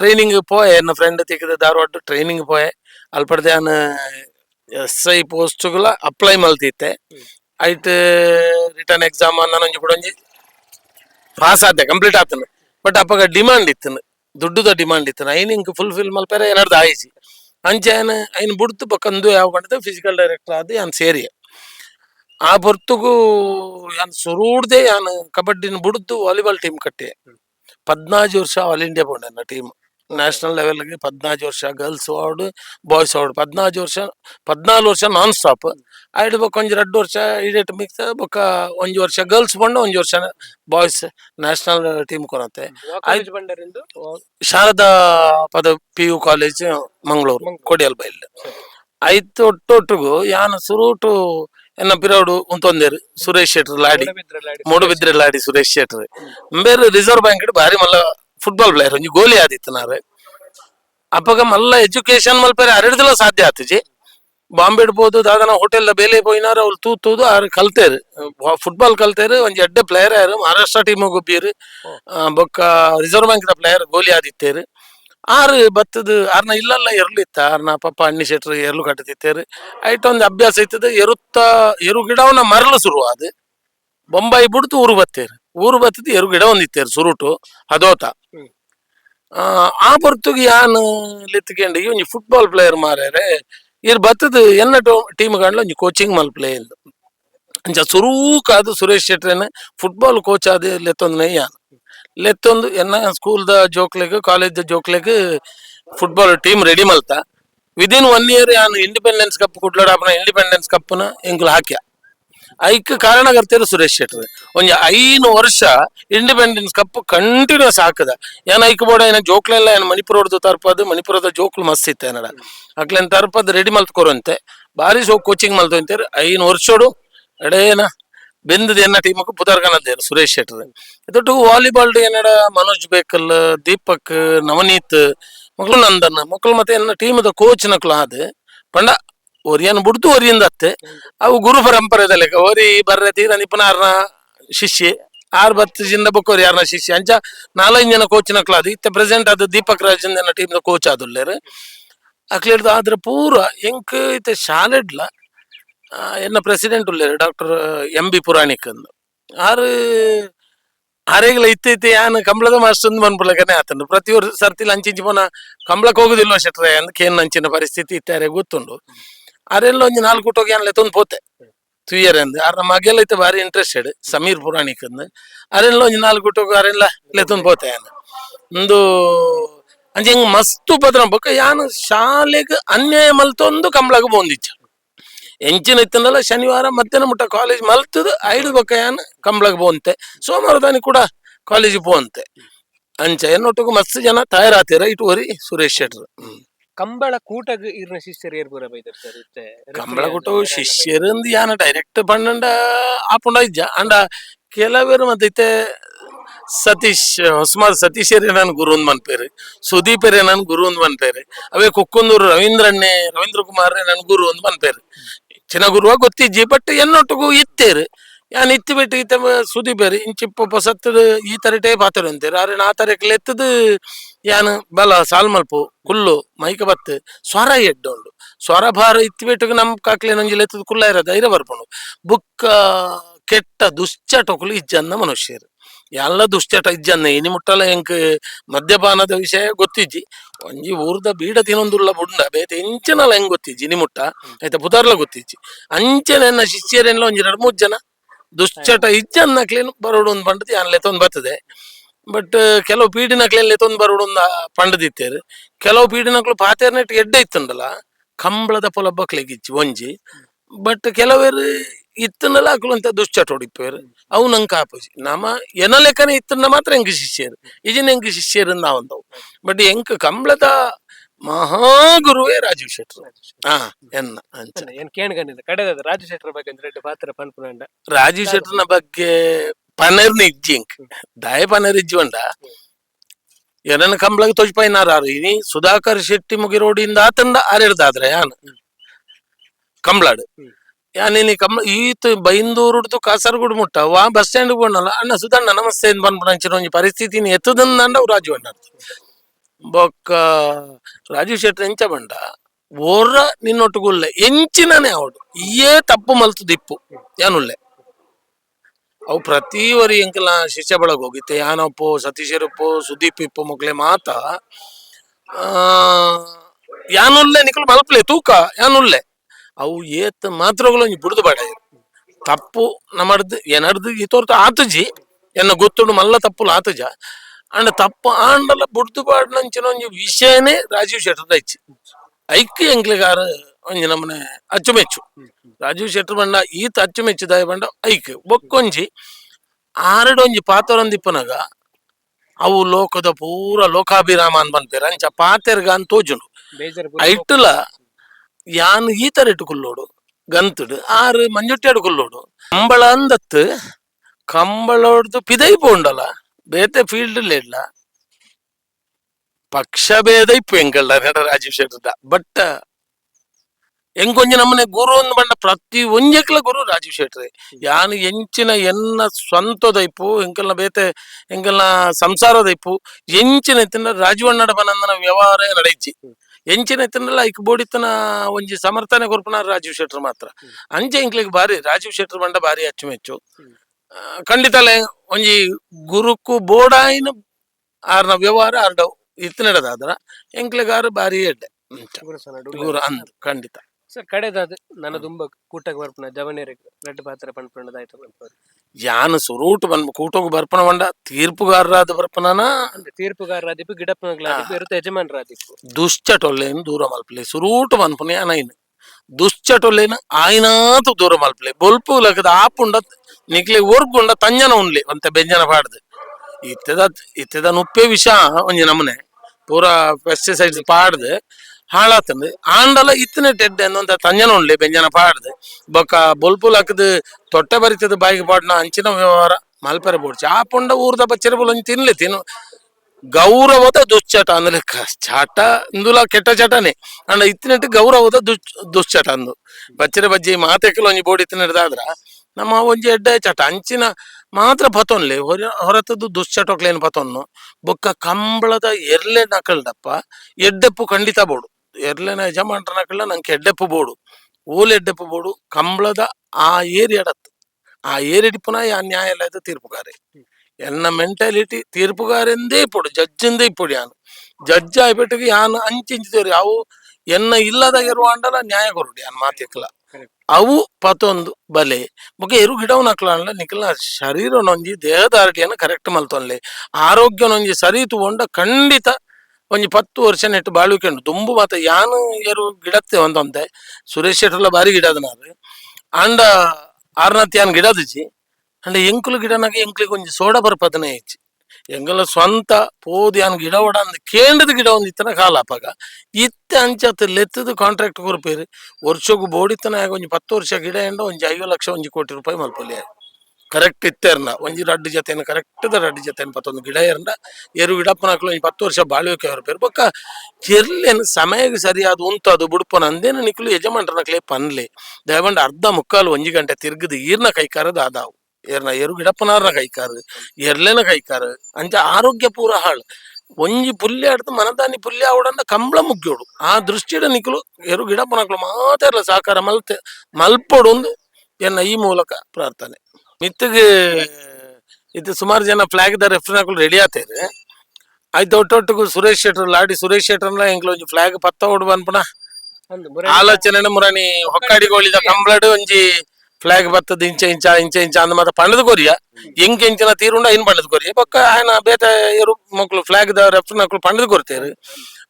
ಟ್ರೈನಿಂಗ್ ಪೋಯೆ ನನ್ನ ಫ್ರೆಂಡ್ ತೆಗೆದ ಧಾರವಾಡ ಟ್ರೈನಿಂಗ್ ಪೋಯೆ. ಅಲ್ಪಡ್ದೆ ಯಾನ್ ಎಸ್ ಐ ಪೋಸ್ಟ್ಗಳ ಅಪ್ಲೈ ಮಲ್ತಿತ್ತೆ ಐಟ್ ರಿಟರ್ನ್ ಎಕ್ಸಾಮ್ ನಾನೊಂಜಿ ಬಿಡೊಂಜಿ ಪಾಸ್ ಆದೆ ಕಂಪ್ಲೀಟ್ ಆತನು. ಬಟ್ ಅಪ್ಪಗ ಡಿಮಾಂಡ್ ಇತ್ತನು. ದುಡ್ಡುದ ಡಿಮಾಂಡ್ ಇತ್ತನು. ಐನಿಂಗ್ ಫುಲ್ಫಿಲ್ ಮಲ್ಪೇರೆ ಏನಾರ್ದು ಆಯ್ಸಿ. ಅಂಚೆ ಏನ್ ಐನ್ ಬುಡ್ತು ಪಕ್ಕಂದು ಯಾವ ಬಂಡದ ಫಿಸಿಕಲ್ ಡೈರೆಕ್ಟರ್ ಆದ ಯಾನ್ ಸೇರಿ ಆ ಬೊರ್ತುಗು ಯಾನ್ ಸುರೂಡ್ದೆ ಯಾನ್ ಕಬಡ್ಡಿನ ಬುಡ್ದು ವಾಲಿಬಾಲ್ ಟೀಮ್ ಕಟ್ಟೆ ಪದ್ನಾಜು ವರ್ಷ ಆಲ್ ಇಂಡಿಯಾ ಬೋಂಡನ್ನ ಟೀಮ್ ನ್ಯಾಷನಲ್ ಲೆವೆಲ್ಗೆ ಪದಿನಾಲ್ಕು ವರ್ಷ ಗರ್ಲ್ಸ್ ಅವಾರ್ಡ್ ಬಾಯ್ಸ್ ಅವಾರ್ಡ್ ಪದಿನಾಲ್ಕು ವರ್ಷ ಪದ್ನಾಲ್ಕು ವರ್ಷ ನಾನ್ ಸ್ಟಾಪ್ ಐಡ್ ಬೊಕ್ಕ ಒಂಜಿ ರಡ್ಡು ವರ್ಷ ಇಡೇಟ್ ಮಿಕ್ಸ್ ಬೊಕ್ಕ ಒಂಜಿ ವರ್ಷ ಗರ್ಲ್ಸ್ ಬಂಡು ಒಂಜಿ ವರ್ಷ ಬಾಯ್ಸ್ ನ್ಯಾಷನಲ್ ಟೀಮ್ ಕೊರತೆ. ಶಾರದಾ ಪದ P U college Mangaluru Mangaluru. Kodiyal Bail. ಐತು ಒಟ್ಟೊಟ್ಟಿಗೂ ಯಾನ ಸುರುಟು ಎನ್ನ ಪಿರೌಡು ಉಂತೊಂದೇರು ಸುರೇಶ್ ಶೆಟ್ರ್ ಲಾಡಿ. ಮೂಡುಬಿದ್ರೆ ಲಾಡಿ ಸುರೇಶ್. ಶೆಟ್ರ್. ಬೇರೆ ರಿಸರ್ವ್ ಬ್ಯಾಂಕ್ ಬಾರಿ ಮಲ್ಲ ಫುಟ್ಬಾಲ್ ಪ್ಲೇಯರ್ ಒಂಜಿ ಗೋಲಿ ಆದಿತ್ತು ನಾರೆ ಅಪ್ಪಗ ಮಲ್ಲ ಎಜುಕೇಶನ್ ಮಲ್ಪರೆ ಅರೆಡ್ದಲ ಸಾಧ್ಯ ಆತುಜಿ ಬಾಂಬೆ ಇಡ್ಬೋದು, ದಾದನ ಹೋಟೆಲ್ ಬೇಲೆ ಪೋಯಿನಾರ ಅವ್ರು ತೂತೂದು, ಆರು ಕಲ್ತೇರ್. ಫುಟ್ಬಾಲ್ ಕಲ್ತೇರ್, ಒಂಜಿ ಎಡ್ಡೆ ಪ್ಲೇಯರ್ ಯಾರು, ಮಹಾರಾಷ್ಟ್ರ ಟೀಮ್ ಗೊಬ್ಬಿಯರ್ ಬೊಕ್ಕ ರಿಸರ್ವ್ ಬ್ಯಾಂಕ್ ಪ್ಲೇಯರ್ ಗೋಲಿ ಆದಿತ್ತೇರು. ಆರ್ ಬತ್ತದ, ಆರ್ನ ಇಲ್ಲಲ್ಲ ಎರ್ಲಿತ್ತ, ಆರ್ನ ಪಪ್ಪ ಅಣ್ಣಿ ಶೆಟ್ರು ಎರ್ಲು ಕಟ್ಟತಿತ್ತೇರು ಐಟ್ ಒಂದು ಅಭ್ಯಾಸ ಇತ್ತದ, ಎರುತ್ತ ಎರು ಗಿಡವನ್ನ ಮರಳು ಶುರು ಅದು ಬೊಂಬಾಯಿ ಬಿಡ್ತು, ಊರು ಬತ್ತೇರು. ಊರು ಬತ್ತದ ಎರು ಗಿಡ ಒಂದಿತ್ತೇರು ಸುರುಟು ಅದೋತ ಹ್ಮ್. ಆ, ಆ ಯಾನು ಲಿತ್ಕೊಂಡು ಇವ್ನಿ ಫುಟ್ಬಾಲ್ ಪ್ಲೇಯರ್ ಮಾರ್ಯಾರೆ ಇರ್ ಬತ್ತದ ಎನ್ನ ಟೀಮ್ ಕಾಣ್ಲ ಒಂಜಿ ಕೋಚಿಂಗ್ ಮಲ್ ಪ್ಲೇ ಇಲ್ಲ ಅಂಚ ಸುರೂಕಾದು ಸುರೇಶ್ ಶೆಟ್ರೇನೆ ಫುಟ್ಬಾಲ್ ಕೋಚ್ ಆದ ಲೆತ್ತೊಂದು ಯಾನ್ ಲೆತ್ತೊಂದು ಎನ್ನ ಸ್ಕೂಲ್ದ ಜೋಕ್ಲೆಗ್ ಕಾಲೇಜ್ ಜೋಕ್ಲೆಗ್ ಫುಟ್ಬಾಲ್ ಟೀಮ್ ರೆಡಿ ಮಲ್ತ. ವಿದಿನ್ ಒನ್ ಇಯರ್ ಯಾನ್ ಇಂಡಿಪೆಂಡೆನ್ಸ್ ಕಪ್ ಕುಡ್ಲಾಡಪ್ಪನ ಇಂಡಿಪೆಂಡೆನ್ಸ್ ಕಪ್ನ ಎಂಕ್ಲು ಹಾಕ್ಯ. ಐಕ್ ಕಾರಣಕರ್ತರು ಸುರೇಶ್ ಶೆಟ್ಟರ್ ಒಂದು ಐನು ವರ್ಷ ಇಂಡಿಪೆಂಡೆನ್ಸ್ ಕಪ್ ಕಂಟಿನ್ಯೂಸ್ ಹಾಕದ. ಏನ್ ಐಕ್ ಬೋಡ ಏನ ಜೋಕ್ಲೆಲ್ಲ ಏನ್ ಮಣಿಪುರದ ತರ್ಪದ ಮಣಿಪುರದ ಜೋಕ್ಲು ಮಸ್ತ್ ಇತ್ತೆ ಏನಡ ಅಕ್ಲೆನ್ ತರ್ಪದ ರೆಡಿ ಮಲ್ತ್ಕೊರಂತೆ. ಬಾರಿ ಸೋ ಕೋಚಿಂಗ್ ವರ್ಷ ಐನು ವರ್ಷೋಡು ಎಡೇನ ಬೆಂದದ ಎನ್ನ ಟೀಮಕ್ಕೆ ಪುದರ್ಗನದ್ದೇರು ಸುರೇಶ್ ಶೆಟ್ಟರ್ ಇದೊಟ್ಟು ವಾಲಿಬಾಲ್ ಏನಡ ಮನೋಜ್ ಬೇಕಲ್, ದೀಪಕ್, ನವನೀತ್, ಮಕ್ಳು ನಂದನ್, ಮಕ್ಳು ಮತ್ತೆ ಏನ ಟೀಮದ ಕೋಚ್ ನಕ್ಲು ಆದ ಪಂಡ ಒರಿಯನ್ ಬುಡ್ತು ಒರಿಯಿಂದ ಅತ್ತೆ ಅವು ಗುರು ಪರಂಪರೆದ ಲೆಕ್ಕ. ಒರಿ ಬರ್ರೆ ತೀರ ನಿಪುಣಾರ್ನ ಶಿಷ್ಯ ಆರ್ ಬತ್ತು ಜಿಂದ ಬುಕ್ಕೋರಿ ಯಾರನ ಶಿಷ್ಯ. ಅಂಚ ನಾಲ್ಕು ಜನ ಕೋಚಿನ ನಕ್ಲು ಅದು ಇತ್ತೆ ಪ್ರೆಸೆಂಟ್ ಅದು ದೀಪಕ್ ರಾಜ್ ಟೀಮ್ ಟೀಮ್ದ ಕೋಚ್ ಆದುಲ್ಲೇರು. ಅಕ್ಲಿಡ್ದು ಆದ್ರೆ ಪೂರ ಎಂಕ್ ಇತ್ತೆ ಶಾಲೆಡ್ಲ ಎನ್ನ ಪ್ರೆಸಿಡೆಂಟ್ ಉಳ್ಳೇರು ಡಾಕ್ಟರ್ ಎಂ ಬಿ ಪುರಾಣಿಕ್ ಅಂದು ಆರು ಆರೇಗ್ಲ ಯಾನ್ ಕಂಬಳದ ಮಾಸ್ಟರ್ ಬಂದ್ಬಿಡ್ಲಕನೆ ಆತಂಡು ಪ್ರತಿ ವರ್ಷ ಸರ್ತಿಲ್ ಅಂಚಿಂಚಿ ಪೋನ ಕಂಬಳಕ್ಕೆ ಹೋಗುದಿಲ್ವ ಶೆಟ್ರೆ ಅಂದ್ ಕೇನ್ ಅಂಚಿನ ಪರಿಸ್ಥಿತಿ ಇತ್ತಾರೆ ಗೊತ್ತುಂಡು. ಆರೆಲ್ಲ ಒಂಜಿ ನಾಲ್ಕು ಟೋಗಿ ಅನ್ಲೆ ತೊಂದು ಪೋತೆ. ತುಯ್ಯರ್ ಅಂದ್. ಆರ ಮಗೆಲ್ಲ ಐತೆ ಬಾರಿ ಇಂಟ್ರೆಸ್ಟೆಡ್ ಸಮೀರ್ ಪುರಾಣಿಕ್ ಅಂದ್. ಅರೆಲ್ಲ ನಾಲ್ಕು ಹುಟ್ಟೋಗಿ ಅರೆಲ್ಲ ಲೆತ್ತೊಂದು ಪೋತೆ ಯಾನ್ ಒಂದು ಅಂಜಿ ಹಿಂಗ್ ಮಸ್ತ್ ಉಪದ್ರ ಬೊಕ್ಕ ಯಾನ್ ಶಾಲೆಗ್ ಅನ್ಯಾಯ ಮಲ್ತೊಂದು ಕಂಬಳಗ್ ಬಂದಿಚ್ಚ ಎಂಚಿನ ಇತ್ತಂದಲ್ಲ, ಶನಿವಾರ ಮಧ್ಯಾಹ್ನ ಮುಟ್ಟ ಕಾಲೇಜ್ ಮಲ್ತದ, ಐದು ಬೊಕ್ಕ ಯಾನ್ ಕಂಬಳಗ್ ಬೋಂತೆ. ಸೋಮವಾರ ತಾನಿ ಕೂಡ ಕಾಲೇಜ್ ಬಂತೆ. ಅಂಚ, ಎನ್ನೊಟ್ಟಿಗೂ ಮಸ್ತ್ ಜನ ತಯಾರಾತಿರ ಇಟುವರಿ ಸುರೇಶ್ ಶೆಟ್ರ್. ಕಂಬಳ ಕೂಟಗ್ ಇರ್ನ ಶಿಷ್ಯರು ಏರ್ ಪೂರ ಬೈದರ್ ಸರ್ ಇತ್ತೆ ಕಂಬಳ ಕೊಟ್ಟು ಶಿಷ್ಯರಂದು ಯಾನ ಡೈರೆಕ್ಟ್ ಬಂಡ ಆಪುಂಡ ಇಜ್ಜ ಅಂಡ ಕೆಲವೇರು ಮತ್ತೈತೆ ಸತೀಶ್ ಹೊಸಮಾರ್ ಸತೀಶರೇ ನನ್ ಗುರು ಅಂದ್ ಸುದೀಪ್ ಸುದೀಪರೇ ನನ್ ಗುರು ಅಂದ್ ಮನ್ಪೇರಿ ಅವೇ ಕುಕ್ಕುಂದೂರು ರವೀಂದ್ರಣ್ಣೆ ರವೀಂದ್ರ ಕುಮಾರ್ ನನ್ ಗುರು ಅಂದ್ ಮನ್ಪೇರಿ ಚಿನ್ನ ಗುರುವ ಗೊತ್ತಿಜ್ಜಿ ಬಟ್ ಎನ್ನೊಟ್ಟಿಗೂ ಇತ್ತೇರು ಯಾನ್ ಇತ್ತು ಬಿಟ್ಟು ಈತ ಬೇರೆ ಇಂಚಿಪ್ಪ ಸತ್ತದ ಈ ತರಟೇ ಪಾತ್ರ ಅಂತೀರ. ಆದ್ರೆ ನಾ ತರಕ್ಕೆ ಎತ್ತದ ಯಾನ್ ಬಲ ಸಾಲ್ಮಲ್ಪು, ಕುಲ್ಲು ಮೈಕ ಬತ್ತು ಸ್ವರ ಎಡ್ಡೋಂಡು. ಸ್ವರ ಭಾರ ಇತ್ತು ಬಿಟ್ಟು ನಮ್ ಕಾಕ್ಲೆ ನಂಜಿ ಎತ್ತದ ಕುಲ್ಲ ಇರ ಧೈರ್ಯ ಬರ್ಪುಂಡು. ಬುಕ್ಕ ಕೆಟ್ಟ ದುಶ್ಚಟಗಳು ಇಜ್ಜನ್ನ ಮನುಷ್ಯರು. ಎಲ್ಲ ದುಶ್ಚಟ ಇಜ್ಜನ್ನ ಇನಿ ಮುಟ್ಟಲ್ಲ ಎಂಕ್ ಮದ್ಯಪಾನದ ವಿಷಯ ಗೊತ್ತಿಜ್ಜಿ. ಒಂಜಿ ಊರ್ದ ಬೀಡ ತಿನ್ನೊಂದುಲ್ಲ ಬುಂಡ, ಬೇತೆ ಎಂಚನಲ್ಲ ಹೆಂಗ್ ಗೊತ್ತಿಜ್ಜಿ ಇನಿ ಮುಟ್ಟ, ಆಯ್ತಾ ಪುದಾರ್ಲ ಗೊತ್ತಿಜ್ಜಿ. ಅಂಚನೆ ನನ್ನ ಶಿಷ್ಯರೆಲ್ಲ ಒಂಜಿ ಎರಡು ಮೂರ್ ಜನ ದುಶ್ಚಟ ಇಜ್ಜನ್ನಕ್ಲೇನು ಬರೋಡು ಒಂದು ಪಂಡತಿ ಅನ್ಲೆ ತೊಂದು ಬರ್ತದೆ. ಬಟ್ ಕೆಲವು ಪೀಡಿನಕ್ಲೆಲ್ಲ ತೊಂದು ಬರೋಡು ಒಂದು ಪಂಡದಿತ್ತೇರು ಕೆಲವು ಪೀಡಿನಕ್ಲು ಪಾತೇರ್ನೆಟ್ ಎಡ್ಡೆ ಇತ್ತುಂಡಲ್ಲ ಕಂಬಳದ ಪೊಲಬ್ಬಕ್ಲೆಗಿಚ್ಚಿ ಒಂಜಿ. ಬಟ್ ಕೆಲವೇರು ಇತ್ತನಲ್ಲ ಹಾಕುವಂತ ದುಶ್ಚಟ ಹೊಡಿಪೇರು ಅವು ನಂಗೆ ಕಾಪುಜಿ. ನಮ್ಮ ಎನ ಲೆಕ್ಕನೆ ಇತ್ತನ್ನ ಮಾತ್ರ ಹೆಂಗೆ ಶಿಷ್ಯರು. ಇಜಿನ ಹೆಂಗೆ ಶಿಷ್ಯರು ನಾವಂದವು ಬಟ್ ಎಂಕ್ ಕಂಬಳದ ಮಹಾಗುರುವೇ ರಾಜೀವ್ ಶೆಟ್ರು ಹಾ ಎನ್ನ ಅಂಚ. ಏನ್ ಕೇಣ್ಕೊಂಡಿದ್ದೆ ಕಡೆದ ರಾಜು ಶೆಟ್ಟರ್ ಬಗ್ಗೆ ಅಂದ್ರೆ ಪಾತ್ರ ಪನ್ಪುನಂಡ. ರಾಜೀವ್ ಶೆಟ್ರನ ಬಗ್ಗೆ ಪನರ್ನ ಇಜ್ಜಿ ಎಂಕ್ ದಾಯ ಪನರ್ ಇಜ್ಜಿವಂಡ ಎರನ ಕಂಬಳಗ ತೊಜ್ಪೈನಾರ ಇನಿ ಸುಧಾಕರ್ ಶೆಟ್ಟಿ ಮುಗಿರೋಡಿಂದ ಆತಂಡ ಆರೆಡ್ದಾದ್ರೆ ಯಾನ್? ಕಂಬಳಾಡು. ಯಾನಿನಿ ಕಂಬಳ ಈತ್ ಬೈಂದೂರುಡ್ದು ಕಾಸರಗೋಡು ಮುಟ್ಟ. ವಾ ಬಸ್ ಸ್ಟ್ಯಾಂಡ್ ಬೋನಲ್ಲ ಅಣ್ಣ ಸುಧಣ್ಣ ನಮಸ್ತೆ ಬಂದ್ಬಿಡ ಒಂಜಿ ಪರಿಸ್ಥಿತಿ ಎತ್ತದಂದ ರಾಜು ಅಣ್ಣ ಬೊಕ್ಕ ರಾಜೀವ್ ಶೆಟ್ಟಿ ಎಂಚ ಬಂಡ ಓರ್ರ ನಿನ್ನೊಟ್ಟುಗುಲ್ಲೆ ಎಂಚಿನನೆ ಅವಡು ಇಯೇ ತಪ್ಪು ಮಲ್ತು ದಿಪ್ಪು ಯಾನುಲ್ಲೆ ಅವು ಪ್ರತಿ ವರಿ ಎಂಕಲ ಶಿಷ್ಯ ಬಳಗ ಹೋಗಿತ್ತೆ. ಯಾನಪ್ಪು ಸತೀಶರಪ್ಪು ಸುದೀಪ್ ಇಪ್ಪು ಮಕ್ಳೆ ಮಾತ ಯಾನುಲ್ಲೆ ನಿಕಲು ಮಲ್ಪಲೆ, ತೂಕ ಯಾನುಲ್ಲೆ ಅವು ಏತ್ ಮಾತ್ರಗಳು ಬುಡ್ದ ಬಾಡಾಯೆ ತಪ್ಪು ನಮ್ಮಡ್ದು ಏನಡ್ದು ಈ ತೋರ್ತು ಆತಜಿ. ಎನ್ನ ಗೊತ್ತುಡು ಮಲ್ಲ ತಪ್ಪು ಆತಜ. ಅಂಡ ತಪ್ಪ ಆಂಡಲ ಬುಡ್ದು ಬಾಡ್ನಂಚಿನ ಒಂಜಿ ವಿಷಯನೇ ರಾಜೀವ್ ಶೆಟ್ಟರ್ ಇಚ್ಚಿ ಐಕ್ ಎಂಕ್ಲೆಗಾರ ಒಂಜಿ ನಮನೆ ಅಚ್ಚುಮೆಚ್ಚು. ರಾಜೀವ್ ಶೆಟ್ಟರ್ ಬಂಡ ಈತ ಅಚ್ಚುಮೆಚ್ಚುದಾಯ ಬಂಡ ಐಕ್ ಬೊಕ್ಕೊಂಜಿ ಆರಡೊಂಜಿ ಪಾತರೊಂದಿಪ್ಪನಾಗ ಅವು ಲೋಕದ ಪೂರ ಲೋಕಾಭಿರಾಮ ಅನ್ ಬಂದ್ಪೇರ. ಅಂಚ ಪಾತೆರ್ಗ ಅಂತ ತೋಜುಂಡು. ಐಟ್ಲ ಯಾನ್ ಈ ತರ ಇಟ್ಟುಕೊಳ್ಳೋಡು ಗಂತುಡು ಆರು ಮಂಜುಟ್ಟಾಡು ಕೊಲ್ಲೋಡು ಕಂಬಳ ಅಂದತ್ತು ಕಂಬಳೋಡ್ದು ಪಿದೈ ಪೋಂಡಲ. ಬೇತೆ ಫೀಲ್ಡ್ ಇಲ್ಲ. ಪಕ್ಷ ಭೇದ ಇಪ್ಪು ನೆಡ ರಾಜೀವ್ ಶೆಟ್ಟರ್ದ. ಬಟ್ ಎಂಕೊಂಜಿ ನಮ್ಮನೆ ಗುರು ಅಂದ್ ಬಂಡ ಪ್ರತಿ ಒಂಜಕ್ಲ ಗುರು ರಾಜೀವ್ ಶೆಟ್ರೆ ಯಾನ್ ಎಂಚಿನ ಎನ್ನ ಸ್ವಂತದ ಇಪ್ಪು ಬೇತೆ ಎಂಕಲ್ನ ಸಂಸಾರದ ಎಂಚಿನ ಎತ್ತಿನ ರಾಜವಣ್ಣಡ ಬನಂದನ ವ್ಯವಹಾರ ನಡೆಯಿಚ್ಚಿ ಎಂಚಿನ ಎತ್ತಿನಲ್ಲ ಐಕ್ ಬೋಡಿತನ ಒಂಜಿ ಸಮರ್ಥನೆ ಕೊರ್ಪನ ರಾಜೀವ್ ಶೆಟ್ರ್ ಮಾತ್ರ. ಅಂಚೆ ಇಂಕ್ಲಿಗೆ ಬಾರಿ ರಾಜೀವ್ ಶೆಟ್ರ್ ಬಂಡ ಬಾರಿ ಅಚ್ಚುಮೆಚ್ಚು. ಖಂಡಿತಲೆ ಒಂಜಿ ಗುರುಕು ಬೋಡಾಯಿನ ಆರ್ನ ವ್ಯವಹಾರ ಆರ್ಡ ಇತ್ತಿನಡದಾದ್ರ ಎಂಕ್ಲೆಗಾರು ಬಾರಿ ಎಡ್ಡೆ. ಗುರು ಅಂದ್ ಖಂಡಿತ. ಸರ್ ಕಡೆದಾದ ನನ್ನ ತುಂಬ ಕೂಟಕ್ಕೆ ಬರ್ಪಣ ಜವನೇರಿಗೆ ರೆಡ್ ಪಾತ್ರ ಪನ್ಪುಂಡದಾಯ್ತು ಯಾನು ಯಾನ್ ಸುರೂಟ್ ಬನ್ ಕೂಟಕ್ಕೆ ಬರ್ಪಣ ಬಂಡ ತೀರ್ಪುಗಾರರಾದ ಬರ್ಪಣನ? ತೀರ್ಪುಗಾರರಾದಿಪ್ಪು ಗಿಡಪ್ಪನಗಳಾದಿಪ್ಪು ಇರುತ್ತೆ ಯಜಮಾನರಾದಿಪ್ಪು. ದುಶ್ಚಟೊಲ್ಲೇನು ದೂರ ಮಲ್ಪಲಿ ಸುರೂಟ್ ಬನ್ಪುನೆ ಯಾನೈನ್ ಆಯ್ನಾತು ದೂರ అల్పలే ಬೊಲ್ಪು ಲಗದ ಆಪುಂಡ ನಿಕ್ಲೆ ಓರ್ಗುಂಡ ತಂಜನ ಉಣ್ಲಿ ಅಂತ ಬೆಂಜನ పాడదు ಇತ್ತದ ಇತ್ತದ ನುಪ್ಪೆ ವಿಷ ಒಂಜಿ ನಮನೆ. ಪೂರ ಪೆಸ್ಟಿಸೈಡ್ಸ್ ಪಾಡ್ದು. ಹಾಳಾತಂದು. ಆಂಡಲ ಇತ್ತನೆ ಟೆಡ್ಡೆ ಅಂತ ತಂಜನ ಉಂಡ್ಲಿ ಬೆಂಜನ ಪಾಡ್ದು. ಬೊಕ್ಕ ಬೊಲ್ಪು ಲಕ್ಕದ ತೊಟ್ಟೆ ಬರಿತದ ಬಾಯಿಗೆ ಪಾಡ್ನ ಅಂಚಿನ ವ್ಯವಹಾರ ಮಲ್ಪೆರೆ ಬೋಡ್ಚಿ. ಆಪುಂಡ ಊರ್ದ ಬಚ್ಚರಿ ಬೋಲ್ ತಿನ್ಲಿ ತಿನ್ನು. ಗೌರವದ ದುಶ್ಚಟ ಅಂದ್ರೆ ಕ- ಚಟ ಇಂದುಲ ಕೆಟ್ಟ ಚಟನೆ ಅಂಡ ಇತ್ತಿನಟ್ಟು ಗೌರವದ ದುಶ್ ದುಶ್ಚಟ ಅಂದು ಬಚ್ಚರೆ ಬಜ್ಜಿ ಮಾತೆಕಲ್ ಒಂಜಿ ಬೋಡಿ ತಿನ್ನಡ್ದಾದ್ರ ನಮ್ಮ ಒಂಜಿ ಎಡ್ಡೆ ಚಟ ಅಂಚಿನ ಮಾತ್ರ ಪತೊನ್ಲೆ ಹೊರ ಹೊರತದ್ದು ದುಶ್ಚಟಕ್ಲೇನು ಪತೊನ್ನು ಬೊಕ್ಕ ಕಂಬಳದ ಎರ್ಲೆ ನಕಲ್ಡಪ್ಪ ಎಡ್ಡೆಪ್ಪು ಖಂಡಿತ ಬೋಡು ಎರ್ಲೆನ ಯಜಮಾನ್ರ ನಕಲ್ಡ ನಂಗೆ ಎಡ್ಡೆಪ್ಪು ಬೋಡು ಓಲ್ ಎಡ್ಡೆಪ್ಪು ಬೋಡು ಕಂಬಳದ ಆ ಏರಿಯಾಡತ್ತು ಆ ಏರಿಡಿಪುನ ಯಾ ನ್ಯಾಯಾಲಯದ ತೀರ್ಪುಗಾರೆ ಎನ್ನ ಮೆಂಟಾಲಿಟಿ ತೀರ್ಪುಗಾರೆಂದೇ ಇಪ್ಪುಡು ಜಡ್ಜಂದೇ ಇಪ್ಪುಡು ಯಾನು. ಜಡ್ಜ್ ಆಯ್ಬಿಟ್ಟಿಗೆ ಅಂಚಿ ಅಂಚಿಂಚಿದವ್ರು ಅವು ಎನ್ನ ಇಲ್ಲದ ಇರುವ ಅಂಡಲ ನ್ಯಾಯ ಕೊರುಡು ಯಾನ್ ಮಾತಿಕ್ಲ. ಅವು ಪತೊಂದು ಬಲೆ. ಮುಖ ಎರು ಗಿಡವು ನಕ್ಲ ನಿಕ್ಲ ಶರೀರ ನೊಂಜಿ ದೇಹದಾರ್ಢ್ಯನ ಕರೆಕ್ಟ್ ಮಲ್ತೊನ್ಲೆ. ಆರೋಗ್ಯ ನೊಂಜಿ ಸರಿ ತಗೊಂಡ ಖಂಡಿತ ಒಂಜಿ ಪತ್ತು ವರ್ಷ ನೆಟ್ಟು ಬಾಳುಕೆಂಡು ತುಂಬು ಮಾತ ಯಾನು ಎರು ಗಿಡತ್ತೆ ಒಂದೊಂದೆ. ಸುರೇಶ್ ಶೆಟ್ಟರ್ಲ ಬಾರಿ ಗಿಡದ ನಾನು ಅಂಡ ಆರ್ನತ್ಯಾನ್ ಅಂಡ ಎಂಕುಲು ಗಿಡನಾಗ ಎಂಕ್ಲಿಗೆ ಒಂಜಿ ಸೋಡ ಬರ್ಪದನೆ ಹೆಚ್ಚು. ಎಂಗಲ ಸ್ವಂತ ಪೋದಿ ಯಾನ್ ಗಿಡ ಒಡ ಅಂದ್ ಕೇಂದ್ರದ ಗಿಡ ಒಂದ್ ಇತ್ತನ ಕಾಲ ಅಪ್ಪಾಗ ಇತ್ತೆ ಅಂಚತ್ ಲೆತ್ತದ ಕಾಂಟ್ರಾಕ್ಟ್ ಕೊರ್ಪೇರಿ. ವರ್ಷಗೂ ಬೋಡಿತನ ಒಂಜಿ ಪತ್ತು ವರ್ಷ ಗಿಡ ಎಂಡ ಒಂಜಿ ಐದು ಲಕ್ಷ ಒಂಜಿ ಕೋಟಿ ರೂಪಾಯಿ ಮಲ್ಪೊಲಿ ಕರೆಕ್ಟ್ ಇತ್ತೆರ್ನ ಒಂಜಿ ರಡ್ಡು ಜೊತೆನ ಕರೆಕ್ಟ್ ದ ರಡ್ಡು ಜೊತೆನ ಪತ್ತೊಂದು ಗಿಡ ಏರ್ನ ಎರು ಗಿಡಪ್ಪನಾಕ್ಲು ಒಂಜಿ ಪತ್ತು ವರ್ಷ ಬಾಳುವಿಕೆ ಅವ್ರ ಪೇರು ಬೊಕ್ಕ ಎರ್ಲೇನು ಸಮಯಕ್ಕೆ ಸರಿಯಾದ ಉಂತು ಅದು ಬುಡ್ಪನ. ಅಂದೇನು ನಿಕ್ಲು ಯಜಮಾನ್ರನಕ್ಲೆ ಪನ್ಲೆ ದಯವಂಡ ಅರ್ಧ ಮುಕ್ಕಾಲು ಒಂಜಿ ಗಂಟೆ ತಿರ್ಗದು ಈರ್ನ ಕೈಕಾರದು ಆದಾವು. ಏರ್ನ ಎರು ಗಿಡಪ್ಪನಾರ ಕೈಕಾರ ಎರ್ಲೆನ ಕೈಕಾರ ಅಂಚ ಆರೋಗ್ಯ ಪೂರ ಹಾಳು. ಒಂಜಿ ಪುಲ್ಯ ಆಡ್ದು ಮನದಾನಿ ಪುಲ್ಯ ಆವಡನ್ನ ಕಂಬಳ ಮುಗ್ಯೋಡು. ಆ ದೃಷ್ಟಿಡ ನಿಕ್ಕಲು ಎರು ಗಿಡಪ್ಪನಕ್ಲು ಮಾತೆರ್ಲ ಸಾಕಾರ ಮಲ್ತೆ ಮಲ್ಪಡು ಒಂದು ಎನ್ನ ಈ ಮೂಲಕ ಪ್ರಾರ್ಥನೆ. ಮಿತ್ತಿಗೆ ಇದು ಸುಮಾರು ಜನ ಫ್ಲಾಗ್ ದ ರೆಫ್ರಿನಾಕ್ಲು ರೆಡಿ ಆತೇರು. ಆಯ್ತು ಒಟ್ಟೊಟ್ಟಿಗೂ ಸುರೇಶ್ ಶೆಟ್ಟರ್ ಲಾಡಿ ಸುರೇಶ್ ಶೆಟ್ರನ್ನ ಎಂಕ್ಲು ಒಂಜಿ ಫ್ಲಾಗ್ ಪತ್ತ ಓಡು ಬನ್ಪುನ ಮುರಾಣಿ. ಹೊಕ್ಕಾಡಿಗೆ ಹೊಕ್ಕಾಡಿಗೋಳಿದ ಕಂಬ್ಳಡ್ ಒಂಜಿ ಫ್ಲಾಗ್ ಬತ್ತದ ಇಂಚ ಇಂಚ ಇಂಚ ಇಂಚ ಅಂದ ಮಾತ ಪಂಡದ ಕೊರಿಯ ಎಂಕ್ ಇಂಚಿನ ತೀರುಂಡ ಇನ್ ಪಂಡದ ಕೊರಿಯ ಬೊಕ್ಕ ಆಯನ ಬೇತೆ ಇರು ಮಕ್ಕಳು ಫ್ಲಾಗ್ ದ ರೆಫ್ರಿನಾಕ್ಲು ಪಂಡದ ಕೊರ್ತೇರು.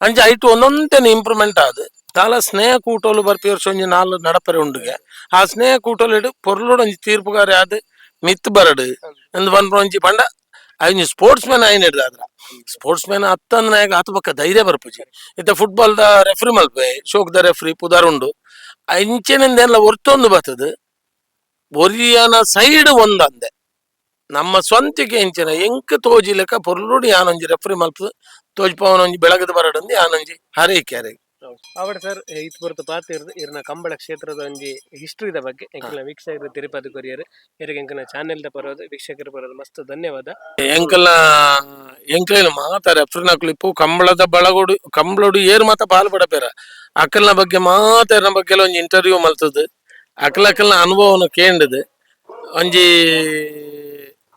ಅಂಚ ಐಟು ಒಂದೊಂದೇನು ಇಂಪ್ರೂವ್ಮೆಂಟ್ ಆದ್. ತಾಲ ಸ್ನೇಹ ಕೂಟೋಲು ಬರ್ಪಿ ವರ್ಷ ಒಂಜಿ ನಾಲ್ ನಡಪರೆ ಉಂಡುಗೆ. ಆ ಸ್ನೇಹ ಕೂಟೋಲು ಇಡು ಪೊರ್ಲುಡು ಒಂಜಿ ತೀರ್ಪುಗಾರ ಆದ್ ಮಿತ್ ಬರಡು. ಎಂದು ಬಂದ್ ಒಂಜಿ ಪಂಡ ಅಯ್ಯ ಸ್ಪೋರ್ಟ್ಸ್ ಮ್ಯಾನ್ ಆಯ್ನ ಹಿಡ್ದ ಅದ್ರ ಸ್ಪೋರ್ಟ್ಸ್ ಮ್ಯಾನ್ ಹತ್ತಂದ್ ನಾಯಕ ಹತ್ತು ಪಕ್ಕ ಧೈರ್ಯ ಬರ್ಪುಜಿ. ಇತ್ತ ಫುಟ್ಬಾಲ್ ದ ರೆಫ್ರಿ ಮಲ್ಪೆ, ಶೋಕ್ ದ ರೆಫ್ರಿ ಪುದಾರ್ ಉಂಡು. ಇಂಚಿನಿಂದ ಎಲ್ಲ ಒರ್ತೊಂದು ಬರ್ತದ. ಒರಿಯನ ಸೈಡ್ ಒಂದಂದೆ. ನಮ್ಮ ಸ್ವಂತಿಗೆ ಇಂಚಿನ ಎಂಕ್ ತೋಜಿಲಕ ಪೊರ್ಲುಡಿ ಯಾನೊಂಜಿ ರೆಫ್ರಿ ಮಲ್ಪ ತೋಜ್ಪವನ ಒಂಜಿ ಬೆಳಗದ ಬರಡಂದು ಯಾನೊಂಜಿ ಹರೈಕೆ ಹರೈಕೆ ಅವಡ ಸರ್ ಇತ್ ಬರ್ತು ಪಾತಿರ್ದು ಇರ್ನ ಕಂಬಳ ಕ್ಷೇತ್ರದ ಒಂಜಿ ಹಿಸ್ಟ್ರಿದ ಬಗ್ಗೆ ಎಂಕಲ್ನ ವೀಕ್ಷಕರು ತಿರುಪತಿ ಕೊರಿಯರ್ ಇರಿಗೆ ಎಂಕಲ್ನ ಚಾನೆಲ್ ದ ಬರೋದು ವೀಕ್ಷಕರು ಬರೋದು ಮಸ್ತ್ ಧನ್ಯವಾದ. ಎಂಕಲ್ನ ಎಂಕಲೇನು ಮಾತ ರೆಫ್ರಿನ ಕ್ಲಿಪ್ಪು ಕಂಬಳದ ಬಳಗೋಡು ಕಂಬಳೋಡು ಏರ್ ಮಾತ ಪಾಲ್ ಪಡಪೇರ ಅಕಲ್ನ ಬಗ್ಗೆ ಮಾತ ನಮ್ಮ ಒಂಜಿ ಇಂಟರ್ವ್ಯೂ ಮಲ್ತದು. ಅಕಲ್ ಅಕಲ್ನ ಅನುಭವನ ಕೇಂಡದು ಒಂಜಿ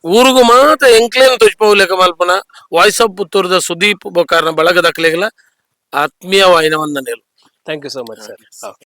ಊರಿಗೂ ಮಾತ್ರ ಎಂಕ್ಲೇನ್ ತುಜ್ಪವುಲೆಕ ಮಲ್ಪನ ವಾಯ್ಸ್ ಆಫ್ ಪುತ್ತೂರದ ಸುದೀಪ್ ಬೊಕಾರ್ನ ಬಳಗದ ಅಕ್ಲೆಗಲ ಆತ್ಮೀಯವಾಯಿನ ವಂದನೆಗಳು thank you so much sir